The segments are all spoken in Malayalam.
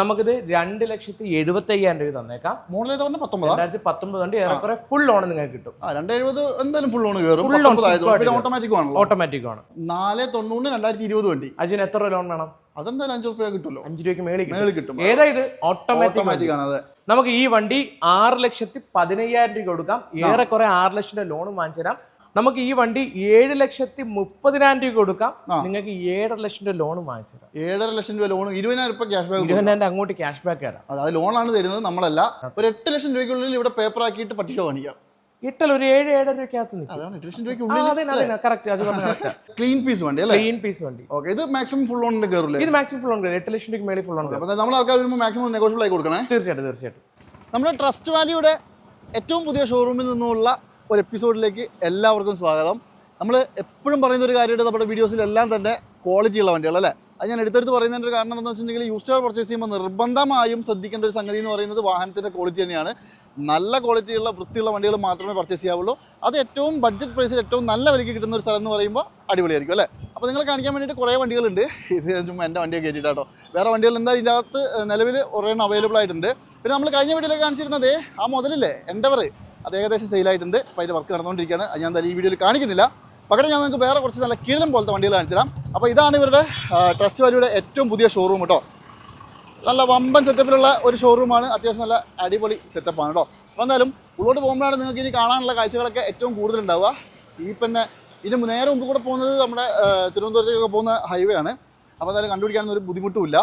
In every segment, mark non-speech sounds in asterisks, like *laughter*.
നമുക്കിത് രണ്ട് ലക്ഷത്തി എഴുപത്തി അയ്യായിരം രൂപ തന്നേക്കാം പത്തൊമ്പതാ? രണ്ടായിരത്തി പത്തൊമ്പത് വണ്ടി ഏറെക്കുറെ ഫുൾ ലോൺ നിങ്ങൾക്ക് കിട്ടും. ആ രണ്ട് എഴുപത് എന്തായാലും ഫുൾ ലോൺ കയറും ഫുൾ ലോൺ ഓട്ടോമാറ്റിക് ആണ് ഓട്ടോമാറ്റിക് ആണ്. നാല് തൊണ്ണൂറ് രണ്ടായിരത്തി ഇരുപത് വണ്ടി. അജിന് എത്ര രൂപ ലോൺ വേണം? അതെന്തായാലും അഞ്ചു റുപ്യ കിട്ടുമല്ലോ. അഞ്ച് രൂപയ്ക്ക് മേളിൽ കിട്ടും. മേളിൽ കിട്ടും. ഏതാ ഇത്? ഓട്ടോമാറ്റിക് ആണ് അതെ. നമുക്ക് ഈ വണ്ടി ആറ് ലക്ഷത്തി പതിനയ്യായിരം രൂപ കൊടുക്കാം. ഏറെക്കുറെ ആറ് ലക്ഷം രൂപ ലോൺ വാങ്ങിച്ചു തരാം. നമുക്ക് ഈ വണ്ടി ഏഴ് ലക്ഷത്തി മുപ്പതിനായിരം രൂപ കൊടുക്കാം. നിങ്ങൾക്ക് ഏഴര ലക്ഷം രൂപ ലോൺ വാങ്ങിച്ചു തരാം. ഏഴര ലക്ഷം രൂപ ലോൺ ഇരുപതിനായിരം രൂപ ക്യാഷ് ബാക്ക് ഇരുപതിനായിരം അങ്ങോട്ട് ക്യാഷ് ബാക്ക് തരാം. അതെ ലോണാണ് തരുന്നത് നമ്മളല്ല. ഒരു എട്ട് ലക്ഷം രൂപയ്ക്കുള്ളിൽ ഇവിടെ പേപ്പർ ആക്കിയിട്ട് പറ്റിഷ കാണിക്കാം. ഇട്ടൽ ഒരു ഏഴ് ഏഴര രൂപയ്ക്കകത്ത് ക്ലീൻ പീസ് വണ്ടി ക്ലീൻ പീസ് വണ്ടി. ഓക്കെ ഇത് മാക്സിമം ഫുൾ കയറില്ലേ ഇത് മാക്സിമം ഫുൾ എട്ട് ലക്ഷം രൂപയ്ക്ക് മേളിൽ ഫുൾ അപ്പോൾ നമ്മൾ ആൾക്കാർ വരുമ്പോൾ മാക്സിമം നെഗോഷ്യബിൾ ആയി കൊടുക്കണേ. തീർച്ചയായിട്ടും തീർച്ചയായിട്ടും. നമ്മുടെ ട്രസ്റ്റ് വാലിയുടെ ഏറ്റവും പുതിയ ഷോറൂമിൽ നിന്നുള്ള ഒരു എപ്പിസോഡിലേക്ക് എല്ലാവർക്കും സ്വാഗതം. നമ്മൾ എപ്പോഴും പറയുന്ന ഒരു കാര്യമായിട്ട് നമ്മുടെ വീഡിയോസിലെല്ലാം തന്നെ ക്വാളിറ്റി ഉള്ള വണ്ടികൾ അല്ലേ? അത് ഞാൻ എടുത്തെടുത്ത് പറയുന്നതിന്റെ ഒരു കാരണം എന്താണെന്ന് വെച്ചിട്ടുണ്ടെങ്കിൽ യൂസ് പർച്ചേസ് ചെയ്യുമ്പോൾ നിർബന്ധമായും ശ്രദ്ധിക്കേണ്ട ഒരു സംഗതി എന്ന് പറയുന്നത് വാഹനത്തിന്റെ ക്വാളിറ്റി തന്നെയാണ്. നല്ല ക്വാളിറ്റിയുള്ള വൃത്തിയുള്ള വണ്ടികൾ മാത്രമേ പർച്ചേസ് ചെയ്യാവുള്ളൂ. അത് ഏറ്റവും ബഡ്ജറ്റ് പ്രൈസിൽ ഏറ്റവും നല്ല വിലയ്ക്ക് കിട്ടുന്ന ഒരു സ്ഥലം എന്ന് പറയുമ്പോൾ അടിപൊളിയായിരിക്കും അല്ലേ? അപ്പോൾ നിങ്ങൾ കാണിക്കാൻ വേണ്ടിയിട്ട് കുറേ വണ്ടികളുണ്ട്. ഇത് ചുമ്മാ എന്റെ വണ്ടിയൊക്കെ കയറ്റിയിട്ടാട്ടോ വേറെ വണ്ടികൾ എന്താ ഇതിനകത്ത് നിലവിൽ ഒരെണ്ണം അവൈലബിൾ ആയിട്ടുണ്ട്. പിന്നെ നമ്മൾ കഴിഞ്ഞ വീഡിയോയിൽ കാണിച്ചിരുന്നത് ആ മുതലില്ലേ എന്റവർ അത് ഏകദേശം സെയിലായിട്ടുണ്ട് അപ്പോൾ അതിന്റെ വർക്ക് നടന്നുകൊണ്ടിരിക്കുകയാണ്. ഞാൻ എന്തായാലും ഈ വീഡിയോയിൽ കാണിക്കുന്നില്ല. പകരം ഞാൻ നിങ്ങൾക്ക് വേറെ കുറച്ച് നല്ല കിഴം പോലത്തെ വണ്ടികൾ കാണിച്ചു തരാം. അപ്പോൾ ഇതാണ് ഇവരുടെ ട്രസ്റ്റ് വാലിയുടെ ഏറ്റവും പുതിയ ഷോറൂം കേട്ടോ നല്ല വമ്പൻ സെറ്റപ്പിലുള്ള ഒരു ഷോറൂമാണ് അത്യാവശ്യം നല്ല അടിപൊളി സെറ്റപ്പാണ് കേട്ടോ അപ്പോൾ എന്തായാലും ഉള്ളോട്ട് പോകുമ്പോഴാണ് നിങ്ങൾക്ക് ഇനി കാണാനുള്ള കാഴ്ചകളൊക്കെ ഏറ്റവും കൂടുതലുണ്ടാവുക ഈ പിന്നെ ഇതിന് നേരെ മുമ്പ് കൂടെ പോകുന്നത് നമ്മുടെ തിരുവനന്തപുരത്തേക്കൊക്കെ പോകുന്ന ഹൈവേ ആണ്. അപ്പോൾ എന്തായാലും കണ്ടുപിടിക്കാനൊന്നും ഒരു ബുദ്ധിമുട്ടുമില്ല.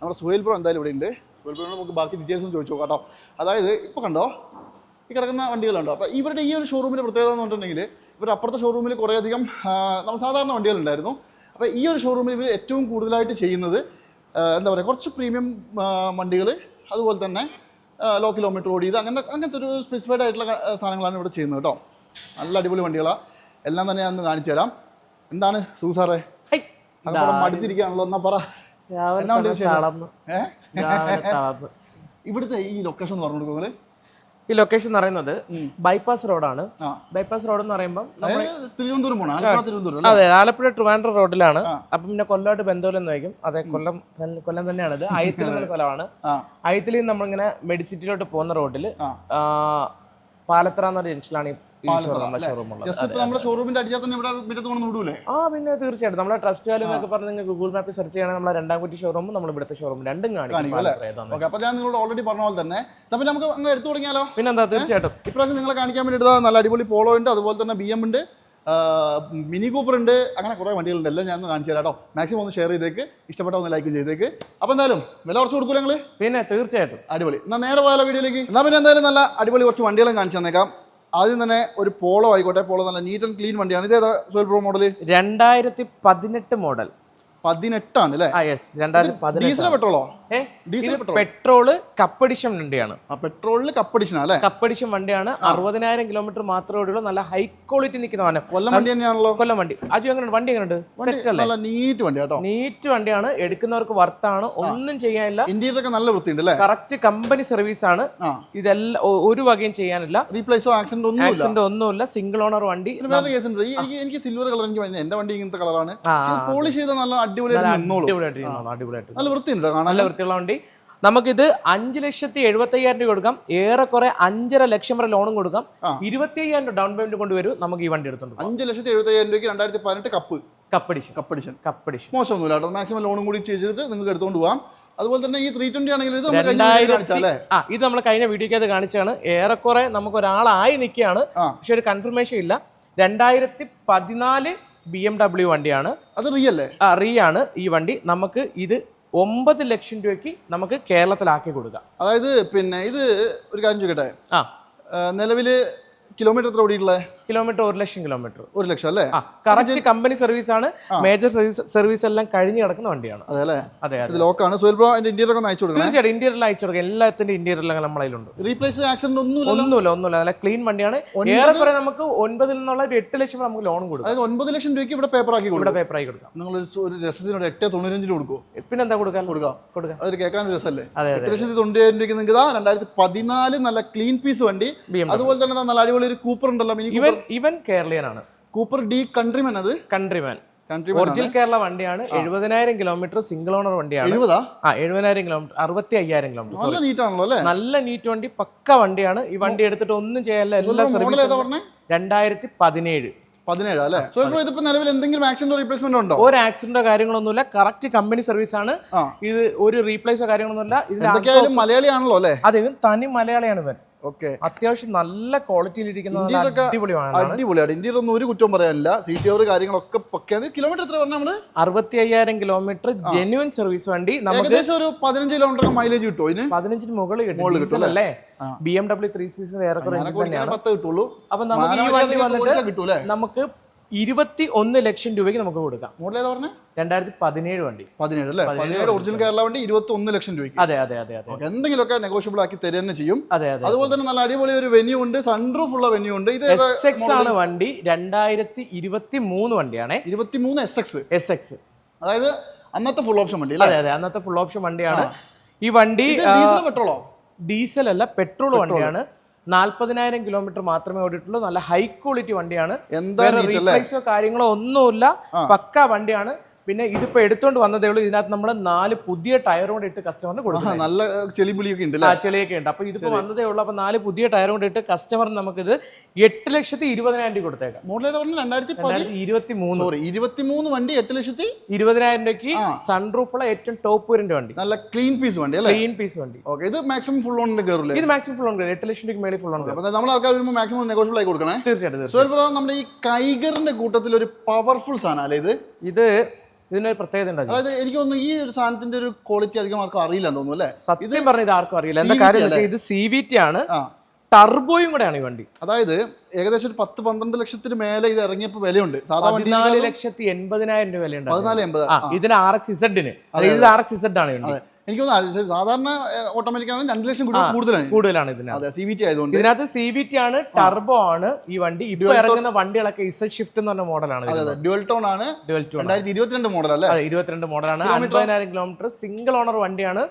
നമ്മുടെ സുഹേൽപുരം പ്രോ എന്തായാലും ഇവിടെ ഉണ്ട്. സുഹേൽപുരം പ്രോ നമുക്ക് ബാക്കി ഡീറ്റെയിൽസും ചോദിച്ചു കേട്ടോ അതായത് ഇപ്പോൾ കണ്ടോ ഈ കിടക്കുന്ന വണ്ടികളുണ്ട്. അപ്പോൾ ഇവരുടെ ഈ ഒരു ഷോറൂമിന്റെ പ്രത്യേകത എന്ന് പറഞ്ഞിട്ടുണ്ടെങ്കിൽ ഇവരുടെ അപ്പുറത്തെ ഷോറൂമിൽ കുറേയധികം നമ്മൾ സാധാരണ വണ്ടികളുണ്ടായിരുന്നു. അപ്പോൾ ഈ ഒരു ഷോറൂമിൽ ഇവർ ഏറ്റവും കൂടുതലായിട്ട് ചെയ്യുന്നത് എന്താ പറയുക കുറച്ച് പ്രീമിയം വണ്ടികൾ അതുപോലെ തന്നെ ലോ കിലോമീറ്റർ ഓടിയത് അങ്ങനെ അങ്ങനത്തെ ഒരു സ്പെസിഫൈഡ് ആയിട്ടുള്ള സാധനങ്ങളാണ് ഇവിടെ ചെയ്യുന്നത് കേട്ടോ. നല്ല അടിപൊളി വണ്ടികളാണ് എല്ലാം തന്നെ ഞാൻ ഒന്ന് കാണിച്ചു തരാം. എന്താണ് സൂസാറേ മടുത്തിരിക്കാണല്ലോ എന്നാ പറ. ഇവിടുത്തെ ഈ ലൊക്കേഷൻ എന്ന് പറഞ്ഞു കൊടുക്കുക ഈ ലൊക്കേഷൻ എന്ന് പറയുന്നത്. ബൈപ്പാസ് റോഡാണ് ബൈപ്പാസ് റോഡ് എന്ന് പറയുമ്പോൾ തിരുവനന്തപുരം? അതെ ആലപ്പുഴ ട്രിവാൻഡ്രം റോഡിലാണ്. അപ്പൊ പിന്നെ കൊല്ലമായിട്ട് ബന്ധമില്ലെന്ന് വയ്ക്കും അതെ കൊല്ലം കൊല്ലം തന്നെയാണ് ഇത് അയത്തിൽ എന്ന സ്ഥലമാണ്. അയത്തിൽ നമ്മളിങ്ങനെ മെഡിസിറ്റിയിലോട്ട് പോകുന്ന റോഡിൽ ആ പാലത്തറ എന്ന ജംഗ്ഷനിലാണ് നമ്മുടെ? ഷോറൂം നമ്മുടെ ഷോറൂമിന്റെ അടിച്ചാൽ തന്നെ ഇവിടെ മുറ്റത്ത് കൊണ്ട് ആ പിന്നെ തീർച്ചയായിട്ടും. നമ്മുടെ ട്രസ്റ്റ് വാല്യൂ എന്നൊക്കെ പറഞ്ഞ് നിങ്ങൾ ഗൂഗിൾ മാപ്പിൽ സെർച്ച് ചെയ്യണമെങ്കിൽ നമ്മുടെ രണ്ടാം കുറ്റി ഷോറൂമും നമ്മൾ ഇവിടുത്തെ ഷോറൂം രണ്ടും കാണിക്കും ഓക്കെ അപ്പൊ ഞാൻ നിങ്ങളോട് ഓൾറെഡി പറഞ്ഞ പോലെ തന്നെ അപ്പോൾ നമുക്ക് അങ്ങ് എടുത്തു തുടങ്ങിയാലോ? പിന്നെന്താ തീർച്ചയായിട്ടും. ഇപ്രാവശ്യം നിങ്ങളെ കാണിക്കാൻ വേണ്ടി എടുത്ത നല്ല അടിപൊളി പോളോ ഉണ്ട് അതുപോലെ തന്നെ ബി എം ഉണ്ട്. മിനി കൂപ്പർ ഉണ്ട് അങ്ങനെ കുറേ വണ്ടികളുണ്ട്. എല്ലാം ഞാൻ ഒന്ന് കാണിച്ചു തരാം കേട്ടോ. മാക്സിമം ഒന്ന് ഷെയർ ചെയ്തേക്ക്. ഇഷ്ടപ്പെട്ട ഒന്ന് ലൈക്കും ചെയ്തേക്ക്. അപ്പോൾ എന്തായാലും വില കുറച്ച് കൊടുക്കൂല നിങ്ങൾ പിന്നെ തീർച്ചയായിട്ടും. അടിപൊളി. എന്നാൽ നേരെ പോയാലോ വീഡിയോയിലേക്ക്? എന്നാൽ പിന്നെ എന്തായാലും നല്ല അടിപൊളി കുറച്ച് വണ്ടികളും കാണിച്ചു തന്നേക്കാം. ആദ്യം തന്നെ ഒരു പോളോ ആയിക്കോട്ടെ. പോളോ നല്ല നീറ്റ് ആൻഡ് ക്ലീൻ വണ്ടിയാണ്. ഇത് ഏതാ സോയിൽ പ്രോ മോഡൽ രണ്ടായിരത്തി പതിനെട്ട് മോഡൽ പതിനെട്ടാണ് അല്ലേ? ഡീസലോ പെട്രോളോ? പെട്രോൾ. കപ്പടിഷൻ വണ്ടിയാണ്. പെട്രോളിൽ കപ്പടിഷനാ അല്ലേ? കപ്പഡിഷൻ വണ്ടിയാണ്. അറുപതിനായിരം കിലോമീറ്റർ മാത്രമേ ഉള്ളൂ നല്ല ഹൈ ക്വാളിറ്റി നിൽക്കുന്ന വാഹനം. കൊല്ലം വണ്ടി തന്നെയാണല്ലോ? കൊല്ലം വണ്ടി. അജു എങ്ങനെയുണ്ട്? വണ്ടി എങ്ങനെയുണ്ട്? നീറ്റ് വണ്ടി കേട്ടോ. നീറ്റ് വണ്ടിയാണ്. എടുക്കുന്നവർക്ക് വർത്താണ് ഒന്നും ചെയ്യാനില്ല. ഇന്റീരിയർ ഒക്കെ നല്ല വൃത്തിയുണ്ട് അല്ലേ? കറക്റ്റ് കമ്പനി സർവീസ് ആണ്. ഇതെല്ലാം ഒരു വകയും ചെയ്യാനില്ല. റീപ്ലേസോ ആക്സിഡന്റ് ഒന്നുമില്ല. ആക്സിഡന്റ് ഒന്നുമില്ല. സിംഗിൾ ഓണർ വണ്ടി. എനിക്ക് എനിക്ക് സിൽവർ കളർ എനിക്ക് എന്റെ വണ്ടി ഇങ്ങനത്തെ കളറാണ് പോളിഷ് ചെയ്ത നല്ല അടിപൊളിയായിട്ട് അടിപൊളിയായിട്ട് നല്ല വൃത്തിയുണ്ട്. കാണാൻ നല്ല വൃത്തിയുള്ള വണ്ടി. നമുക്കിത് അഞ്ച് ലക്ഷത്തി എഴുപത്തി അയ്യായിരം രൂപ കൊടുക്കാം. ഏറെക്കുറെ അഞ്ചര ലക്ഷം വരെ ലോണും കൊടുക്കാം. ഇരുപത്തി അയ്യായിരം രൂപ ഡൗൺ പേയ്മെന്റ് കൊണ്ടുവരും നമുക്ക് ഈ വണ്ടി എടുത്തുണ്ട്. അഞ്ച് ലക്ഷത്തി എഴുപത്തി അയ്യായിരം രൂപയ്ക്ക് രണ്ടായിരത്തി പതിനെട്ട് കപ്പ് കപ്പടിഷൻ കപ്പടിഷൻ കപ്പടിഷൻ മോശമൊന്നുമില്ല കേട്ടോ. മാക്സിമം ലോണും കൂടി ചെയ്തിട്ട് നിങ്ങൾക്ക് എടുത്തുകൊണ്ട് പോകാം അതുപോലെ തന്നെ ഈ ത്രീ ട്വന്റി ആണെങ്കിലും ഇത് ആ ഇത് നമ്മൾ കഴിഞ്ഞ വീഡിയോക്കകത്ത് കാണിച്ചാണ് ഏറെക്കുറെ നമുക്ക് ഒരാളായി നിൽക്കുകയാണ്. പക്ഷെ ഒരു കൺഫർമേഷൻ ഇല്ല. രണ്ടായിരത്തി പതിനാല് ബി എം ഡബ്ല്യു വണ്ടിയാണ്. അത് റിയല്ലേ ആ, റീ ആണ് ഈ വണ്ടി. നമുക്ക് ഇത് ഒമ്പത് ലക്ഷം രൂപയ്ക്ക് നമുക്ക് കേരളത്തിലാക്കി കൊടുക്കാം. അതായത് പിന്നെ ഇത് ഒരു കാര്യം ചോദിക്കട്ടെ? ആ. നിലവിൽ കിലോമീറ്റർ എത്ര ഓടിയിട്ടുള്ളത് കിലോമീറ്റർ ഒരു ലക്ഷം കിലോമീറ്റർ. ഒരു ലക്ഷം അല്ലേ? കറക്റ്റ് കമ്പനി സർവീസ് ആണ്. മേജർ സർവീസ് എല്ലാം കഴിഞ്ഞു കിടക്കുന്ന വണ്ടിയാണ്. അതെ ലോക്കാണ് അയച്ചു കൊടുക്കണം തീർച്ചയായിട്ടും ഇന്റീരിയറിൽ അയച്ചു കൊടുക്കുക എല്ലാത്തിന്റെ ഇന്റീരിയറിലും നമ്മളതിലുണ്ട് റീപ്ലേസ് ആക്സിഡന്റ് ഒന്നുമില്ല ഒന്നുമില്ല ഒന്നുമില്ല. നല്ല ക്ലീൻ വണ്ടിയാണ്? ഏറെക്കുറെ നമുക്ക് ഒൻപതിൽ നിന്നുള്ള ഒരു എട്ട് ലക്ഷം നമുക്ക് ലോൺ കൊടുക്കും. ഒൻപത് ലക്ഷം രൂപയ്ക്ക് ഇവിടെ പേപ്പർ ആക്കി ഇവിടെ പേപ്പർ ആയി കൊടുക്കാം. നിങ്ങൾ ഒരു രസത്തിനോട് എട്ട് തൊണ്ണൂറ്റഞ്ചിന് കൊടുക്കുമോ പിന്നെന്താ കൊടുക്കാൻ? കൊടുക്കാം. കൊടുക്കാം. അതൊരു കേൾക്കാൻ ഒരു രസമല്ലേ? എട്ട് ലക്ഷത്തി തൊണ്ണൂറ്റി രൂപയ്ക്ക് നിങ്ങൾക്ക് ഇതാ രണ്ടായിരത്തി പതിനാല് നല്ല ക്ലീൻ പീസ് വണ്ടി. അതുപോലെ തന്നെ നല്ല അടിപൊളി ഒരു കൂപ്പർ ഉണ്ടല്ലോ മിനി ഇവൻ കേരളീയനാണ്. കൂപ്പർ ഡി കൺട്രിമാൻ അത്? കൺട്രിമാൻ. ഒറിജിനൽ കേരള വണ്ടിയാണ്. എഴുപതിനായിരം കിലോമീറ്റർ സിംഗിൾ ഓണർ വണ്ടിയാണ്. ആ എഴുപതിനായിരം കിലോമീറ്റർ അറുപത്തി അയ്യായിരം കിലോമീറ്റർ നല്ല നീറ്റാണല്ലോ അല്ലേ? നല്ല നീറ്റ് വണ്ടി പക്ക വണ്ടിയാണ്. ഈ വണ്ടി എടുത്തിട്ട് ഒന്നും ചെയ്യാനില്ല. എല്ലാ സർവീസും രണ്ടായിരത്തി പതിനേഴ് പതിനേഴ് അല്ലേ? സോ ഇപ്പോൾ ഇതിപ്പോ നിലവിൽ എന്തെങ്കിലും ആക്സിഡന്റ് റീപ്ലേസ്മെന്റ് ഉണ്ടോ? ഒരു ആക്സിഡന്റോ കാര്യങ്ങളൊന്നുമില്ല. കറക്റ്റ് കമ്പനി സർവീസ് ആണ്. ഇത് ഒരു റീപ്ലേസോ കാര്യങ്ങളൊന്നുമില്ല. എന്തൊക്കെയായാലും മലയാളിയാണല്ലോ അല്ലേ? അതെ ഇവൻ തനി മലയാളിയാണ് ഇവൻ. ഓക്കെ. അത്യാവശ്യം നല്ല ക്വാളിറ്റിയിലിരിക്കുന്ന അടിപൊളിയാണ് അടിപൊളിയാണ്. ഇന്ത്യയിൽ ഒന്നും ഒരു കുറ്റവും പറയാനില്ല. സീറ്റ് ഓവർ കാര്യങ്ങളൊക്കെ പൊക്കെയാണ്. കിലോമീറ്റർ എത്ര പറഞ്ഞാൽ നമ്മൾ? അറുപത്തി അയ്യായിരം കിലോമീറ്റർ ജെന്യൂൻ സർവീസ് വണ്ടി. നമുക്ക് ഒരു പതിനഞ്ച് കിലോമീറ്റർ മൈലേജ് കിട്ടും ഇതിന്? പതിനഞ്ചിന് മുകളിൽ കിട്ടും. അല്ലേ. B M W three season ഏറെ പത്ത് കിട്ടുള്ളൂ. അപ്പൊ നമുക്ക് ഈ വണ്ടി വന്നിട്ട് നമുക്ക് ഇരുപത്തി ഒന്ന് ലക്ഷം രൂപയ്ക്ക് നമുക്ക് കൊടുക്കാം. മോഡൽ ഏതാ പറഞ്ഞത് രണ്ടായിരത്തി പതിനേഴ് വണ്ടി. പതിനേഴ് അല്ലേ? പതിനേഴ് ഒറിജിനൽ കേരള വണ്ടി ഇരുപത്തി ഒന്ന് ലക്ഷം രൂപയ്ക്ക്. അതെ അതെ അതെ അതെ. എന്തെങ്കിലുമൊക്കെ നെഗോഷ്യബിൾ ആക്കി തരുന്ന ചെയ്യും. അതെ അതെ അതുപോലെ തന്നെ നല്ല അടിപൊളി ഒരു വെന്യൂ ഉണ്ട് സൺറൂഫ് ഉള്ള വെന്യൂ ഉണ്ട്. ഇത് എസ് എക്സ് ആണ് വണ്ടി. രണ്ടായിരത്തി ഇരുപത്തി മൂന്ന് വണ്ടിയാണ്. ഇരുപത്തി മൂന്ന് എസ് എക്സ് എസ് എക്സ് അതായത് അന്നത്തെ ഫുൾ ഓപ്ഷൻ വണ്ടി അതെ അതെ അന്നത്തെ ഫുൾ ഓപ്ഷൻ വണ്ടിയാണ്. ഈ വണ്ടി ഡീസൽ പെട്രോളോ ഡീസൽ അല്ല പെട്രോൾ വണ്ടിയാണ്. നാല്പതിനായിരം കിലോമീറ്റർ മാത്രമേ ഓടിയിട്ടുള്ളൂ. നല്ല ഹൈ ക്വാളിറ്റി വണ്ടിയാണ്. വേറെ റീപ്ലേസോ കാര്യങ്ങളോ ഒന്നുമില്ല. പക്ക വണ്ടിയാണ്. പിന്നെ ഇതിപ്പോ എടുത്തോണ്ട് വന്നതേ ഉള്ളൂ. ഇതിനകത്ത് നമ്മൾ നാല് പുതിയ ടയർ കൊണ്ട് ഇട്ട് കസ്റ്റമറിന് കൊടുക്കും നല്ല ചെളിപുലിയൊക്കെ ഉണ്ട് ആ ചെളിയൊക്കെ ഉണ്ട്. അപ്പൊ ഇതിപ്പോ വന്നതേ ഉള്ളൂ. അപ്പൊ നാല് പുതിയ ടയർ കൊണ്ട് ഇട്ട് കസ്റ്റമറിന് നമുക്കിത് എട്ട് ലക്ഷത്തി ഇരുപതിനായിരം രൂപ കൊടുത്തേക്കാം. മോഡൽ രണ്ടായിരത്തി പതി രണ്ടായിരത്തി ഇരുപത്തി മൂന്ന് സോറി ഇരുപത്തിമൂന്ന് വണ്ടി എട്ട് ലക്ഷത്തി ഇരുപതിനായിരം രൂപയ്ക്ക്. സൺറൂഫുള്ള ഏറ്റവും ടോപ്പ് വരിന്റെ വണ്ടി. നല്ല ക്ലീൻ പീസ് വണ്ടി അല്ലേ? ക്ലീൻ പീസ് വണ്ടി. ഓക്കെ ഇത് മാക്സിമം ഫുൾ ഓൺ കയറില്ല ഇത് മാക്സിമം ഫുൾ ഓൺ എട്ട് ലക്ഷം രൂപയ്ക്ക് മേളിൽ ഫുൾ ഓൺ അപ്പൊ നമ്മൾ ആൾക്കാർ വരുമ്പോൾ മാക്സിമം നെഗോഷ്യബിൾ ആയി കൊടുക്കണേ. തീർച്ചയായിട്ടും നമ്മുടെ ഈ കൈഗറിന്റെ കൂട്ടത്തിൽ ഒരു പവർഫുൾ സാധനം അല്ലേ ഇത്? ഇത് ഇതിനൊരു പ്രത്യേകത ഉണ്ടാകും അതായത് എനിക്ക് തോന്നുന്നു ഈ ഒരു സാധനത്തിന്റെ ഒരു ക്വാളിറ്റി അധികം ആർക്കും അറിയില്ല തോന്നുന്നു അല്ലേ? സത്യം പറഞ്ഞ ഇത് ആർക്കും അറിയില്ല. എന്താ കാര്യം ഇത് സി വി ടി ആണ്. ടർബോയും കൂടെയാണ് ഈ വണ്ടി. അതായത് ഏകദേശം ഒരു പത്ത് പന്ത്രണ്ട് ലക്ഷത്തിന് മേലെ ഇത് ഇറങ്ങിയപ്പോൾ വിലയുണ്ട്. പതിനാല് ലക്ഷത്തി എൺപതിനായിരം രൂപ വിലയുണ്ട്. പതിനാല് എൺപത്. ആ ഇതിന് ആർ എക്സ് ഇസഡിന് ഇത് ആർ എക്സ് ഇസഡ് ആണ് വണ്ടി. എനിക്ക് തോന്നുന്നു സാധാരണ ഓട്ടോമാറ്റിക് ആണ്. രണ്ട് ലക്ഷം കൂടി കൂടുതലാണ്. കൂടുതലാണ് ഇതിന് അതെ സി വി ടി ആയതുകൊണ്ട്. ഇതിനകത്ത് സി വി ടി ആണ് ടർബോ ആണ് ഈ വണ്ടി. ഇപ്പോൾ ഇറങ്ങുന്ന വണ്ടികളൊക്കെ ഇസഡ് ഷിഫ്റ്റ് എന്ന് പറഞ്ഞ മോഡലാണ് ഡ്യുവൽ ടോൺ ആണ്. ഡുവൽ ടു രണ്ടായിരത്തി ഇരുപത്തിരണ്ട് മോഡൽ അല്ലേ ഇരുപത്തിരണ്ട് മോഡലാണ്. അൻപതിനായിരം കിലോമീറ്റർ സിംഗിൾ ഓണർ വണ്ടിയാണ്.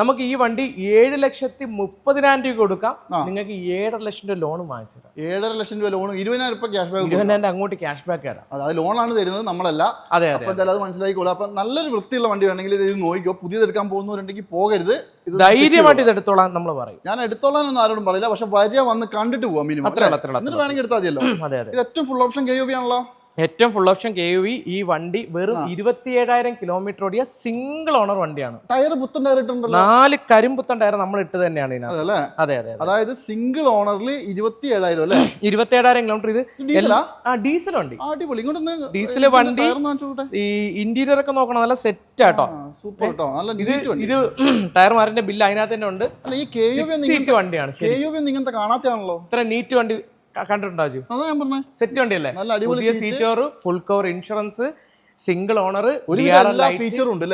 നമുക്ക് ഈ വണ്ടി ഏഴ് ലക്ഷത്തി മുപ്പതിനായിരം രൂപ കൊടുക്കാം. നിങ്ങൾക്ക് ഏഴര ലക്ഷം രൂപ ലോൺ വാങ്ങിച്ചത് ഏഴര ലക്ഷം രൂപ ലോൺ ഇരുപതിനായിരം രൂപ ക്യാഷ് ബാക്ക് ഇരുപതിനായിരം അങ്ങോട്ട് ക്യാഷ് ബാക്ക് തരാം. അതെ ലോണാണ് തരുന്നത് നമ്മളല്ല. അതെ അപ്പൊ എന്തായാലും അത് മനസ്സിലാക്കിക്കോളൂ. അപ്പൊ നല്ലൊരു വൃത്തിയുള്ള വണ്ടി വേണമെങ്കിൽ ഇത് നോക്കിക്കോ. പുതിയത് എടുക്കാൻ പോകുന്നവരുണ്ടെങ്കിൽ പോകരുത്. ഇത് ധൈര്യമായിട്ട് ഇത് എടുത്തോളാം നമ്മൾ പറയും. ഞാൻ എടുത്തോളാനൊന്നും ആരോടും പറയില്ല. പക്ഷെ വരിക വന്ന് കണ്ടിട്ട് പോവാം മിനിമം അത്രേ ഉള്ളൂ, അത്രേ ഉള്ളൂ, എന്നിട്ട് വേണമെങ്കിൽ എടുത്താൽ മതിയല്ലോ. അതെ അതെ. ഇത് ഏറ്റവും ഫുൾ ഓപ്ഷൻ കെ യു ആണല്ലോ. ഏറ്റവും full option K U V ഈ വണ്ടി വെറും ഇരുപത്തിയേഴായിരം കിലോമീറ്റർ ഓടിയ സിംഗിൾ ഓണർ വണ്ടിയാണ്. ടയർ പുത്തൻ ടയർ ഇട്ടുണ്ടല്ലോ. നാല് കരിമ്പുത്തൻ ടയർ നമ്മൾ ഇട്ട് തന്നെയാണ് ഇതിനകത്ത്. അതെ അതെ അതെ അതായത് സിംഗിൾ ഓണറിൽ ഇരുപത്തി ഏഴായിരം അല്ലേ? *clears throat* ഇരുപത്തിയേഴായിരം കിലോമീറ്റർ ഇത് ആ? ഡീസൽ വണ്ടി. അടിപൊളി. ഇങ്ങോട്ട് ഡീസൽ വണ്ടി ഈ ഇന്റീരിയർ ഒക്കെ നോക്കണം. നല്ല സെറ്റ് ആട്ടോ സൂപ്പർ കേട്ടോ നല്ല ഇത് ഇത് *clears throat* ടയർ മാറിന്റെ ബില്ല് അതിനകത്ത് തന്നെ ഉണ്ട്. ഈ കെ യു സീറ്റ് വണ്ടിയാണ് കെ യു ഇങ്ങനത്തെ കാണാത്താണല്ലോ ഇത്ര നീറ്റ് വണ്ടി ക- കണ്ടിട്ടുണ്ടോ അതാ ഞാൻ പറഞ്ഞേ. സെറ്റ് വണ്ടിയല്ലേ പുതിയ seat cover full cover insurance single owner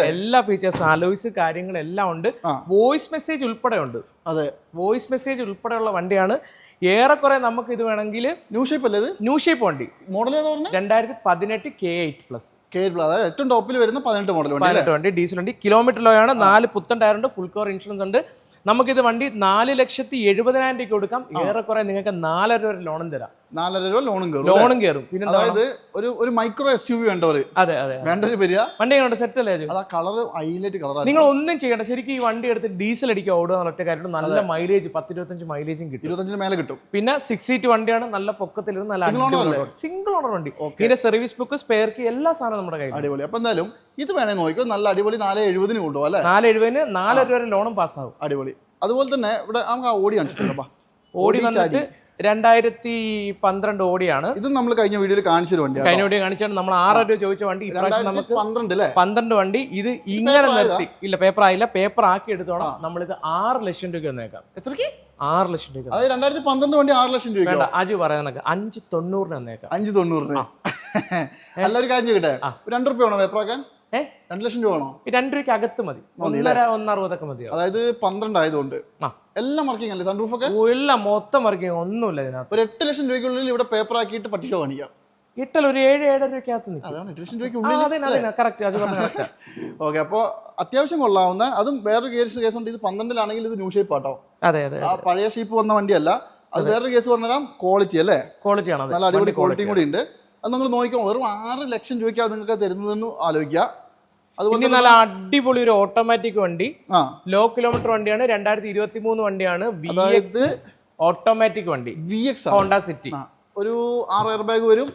എല്ലാ ഫീച്ചേഴ്സ് അലോയ്സ് കാര്യങ്ങളെല്ലാം ഉണ്ട്. വോയിസ് മെസ്സേജ് ഉൾപ്പെടെ ഉണ്ട്. അതെ. വോയിസ് മെസ്സേജ് ഉൾപ്പെടെയുള്ള വണ്ടിയാണ്. ഏറെക്കുറെ നമുക്ക് ഇത് വേണമെങ്കിൽ ന്യൂ ഷേപ്പ് അല്ലേ ന്യൂ ഷേപ്പ് വണ്ടി. മോഡൽ രണ്ടായിരത്തി പതിനെട്ട് കെ എയ്റ്റ് പ്ലസ് ഏറ്റവും ടോപ്പിൽ വരുന്ന പതിനെട്ട് മോഡൽ വണ്ടി അല്ലേ? പതിനെട്ട് വണ്ടി ഡീസൽ വണ്ടി. കിലോമീറ്റർ ലോയാണ്. നാല് പുത്തൻ ടയർ ഉണ്ട് ഫുൾ കവർ ഇൻഷുറൻസ് ഉണ്ട്. നമുക്കിത് വണ്ടി നാല് ലക്ഷത്തി എഴുപതിനായിരം രൂപയ്ക്ക് കൊടുക്കാം. ഏറെക്കുറെ നിങ്ങൾക്ക് നാലര ലോണും തരാം. നാലര രൂപ ലോണും കയറും ലോണും കയറും. പിന്നെ അതായത് ഒരു ഒരു മൈക്രോ എസ് യു വി വേണ്ടവർ അതെ. അതെ വേണ്ടവര് വരിക. വണ്ടി എങ്ങനെ സെറ്റ് അല്ലേ? അത് ആ കളർ ഹൈലൈറ്റ് കളറാണ് നിങ്ങൾ ഒന്നും ചെയ്യണ്ട. ശരിക്കും ഈ വണ്ടി എടുത്ത് ഡീസൽ അടിക്കുക ഓടുക ഒറ്റ കാര്യം നല്ല മൈലേജ് പത്ത് ഇരുപത്തഞ്ച് മൈലേജും കിട്ടും. ഇരുപത്തഞ്ചിന് മേലെ കിട്ടും. പിന്നെ സിക്സ് സീറ്റ് വണ്ടിയാണ് നല്ല പൊക്കത്തിൽ നല്ല സിംഗിൾ ഓണർ വണ്ടി. പിന്നെ ഇതിന്റെ സർവീസ് ബുക്ക് സ്പെയർ കീ എല്ലാ സാധനവും നമ്മുടെ കയ്യിൽ അടിപൊളി. അപ്പൊ എന്തായാലും ഇത് വേണേ നോക്കിയോ നല്ല അടിപൊളി നാല് എഴുപതിന് കൊണ്ടുപോകും അല്ലേ? നാല് എഴുപതിന് നാലര രൂപ ലോണും പാസ്സാവും അടിപൊളി. അതുപോലെ തന്നെ ഇവിടെ നമുക്ക് ആ ഓടി കാണിച്ചിട്ടുണ്ടോ. ഓടി വന്നിട്ട് രണ്ടായിരത്തി പന്ത്രണ്ട് ഓടിയാണ്. ഇത് നമ്മൾ കഴിഞ്ഞ വീഡിയോയിൽ കാണിച്ചൊരു വണ്ടി കഴിഞ്ഞ വീഡിയോ കാണിച്ചാണ് നമ്മൾ ആറ് രൂപ ചോദിച്ച വണ്ടി. ഇപ്രാവശ്യം നമുക്ക് പന്ത്രണ്ട് പന്ത്രണ്ട് വണ്ടി. ഇത് ഇങ്ങനെ നിർത്തി. ഇല്ല പേപ്പർ ആയില്ല. പേപ്പർ ആക്കി എടുത്തോണം. നമ്മളിത് ആറ് ലക്ഷം രൂപയ്ക്ക് വന്നേക്കാം. എത്രക്ക് ആറ് ലക്ഷം രൂപ രണ്ടായിരത്തി പന്ത്രണ്ട് വണ്ടി ആറ് ലക്ഷം രൂപ വേണ്ട അജു പറയാനൊക്കെ അഞ്ച് തൊണ്ണൂറിന് വന്നേക്കാം. അഞ്ച് തൊണ്ണൂറിന്. *laughs* അല്ല ഒരു കാര്യം ചോദിക്കട്ടെ? രണ്ടു രൂപ വേണോ പേപ്പറാക്കാൻ? രണ്ട് ലക്ഷം രൂപ വേണോ? രണ്ട് രൂപയ്ക്ക് അകത്ത് മതി ഒന്നര ഒന്നറുപതൊക്കെ അതായത് പന്ത്രണ്ട് ആയതുകൊണ്ട് എല്ലാം വർക്കിംഗ് അല്ലേ? സൺറൂഫ് ഒക്കെ? എല്ലാം മൊത്തം വർക്കിംഗ് ഒന്നുമില്ല ഇതിനകത്ത്. ഒരു എട്ട് ലക്ഷം രൂപയ്ക്കുള്ളിൽ ഇവിടെ പേപ്പർ ആക്കിയിട്ട് പട്ടിക കാണിക്കാം. ഇട്ടൽ ഒരു ഏഴ് ഏഴര രൂപയ്ക്കകത്ത് നിൽക്കും. ഓക്കെ *laughs* അപ്പോൾ അത്യാവശ്യം കൊള്ളാവുന്ന അതും വേറൊരു കേസ് കേസ് ഉണ്ട്. ഇത് പന്ത്രണ്ടിലാണെങ്കിൽ ഇത് ന്യൂ ഷേപ്പ് ആട്ടോ. അതെ അതെ ആ പഴയ ഷേപ്പ് വന്ന വണ്ടിയല്ല. അത് വേറൊരു കേസ് പറഞ്ഞാൽ ക്വാളിറ്റി അല്ലേ? ക്വാളിറ്റി ആണ് നല്ല അടിപൊളി ക്വാളിറ്റിയും കൂടി ഉണ്ട്. അത് നിങ്ങൾ നോക്കിക്കോ വെറും ആറ് ലക്ഷം രൂപയ്ക്കാണ് നിങ്ങൾക്ക് തരുന്നതെന്ന് ആലോചിക്കുക. അതുപോലെ നല്ല അടിപൊളി ഒരു ഓട്ടോമാറ്റിക് വണ്ടി. ലോ കിലോമീറ്റർ വണ്ടിയാണ് രണ്ടായിരത്തി ഇരുപത്തി മൂന്ന് വണ്ടിയാണ് ഓട്ടോമാറ്റിക് വണ്ടി. V X Honda City. ഒരു ആറ് എയർ ബാഗ് വരും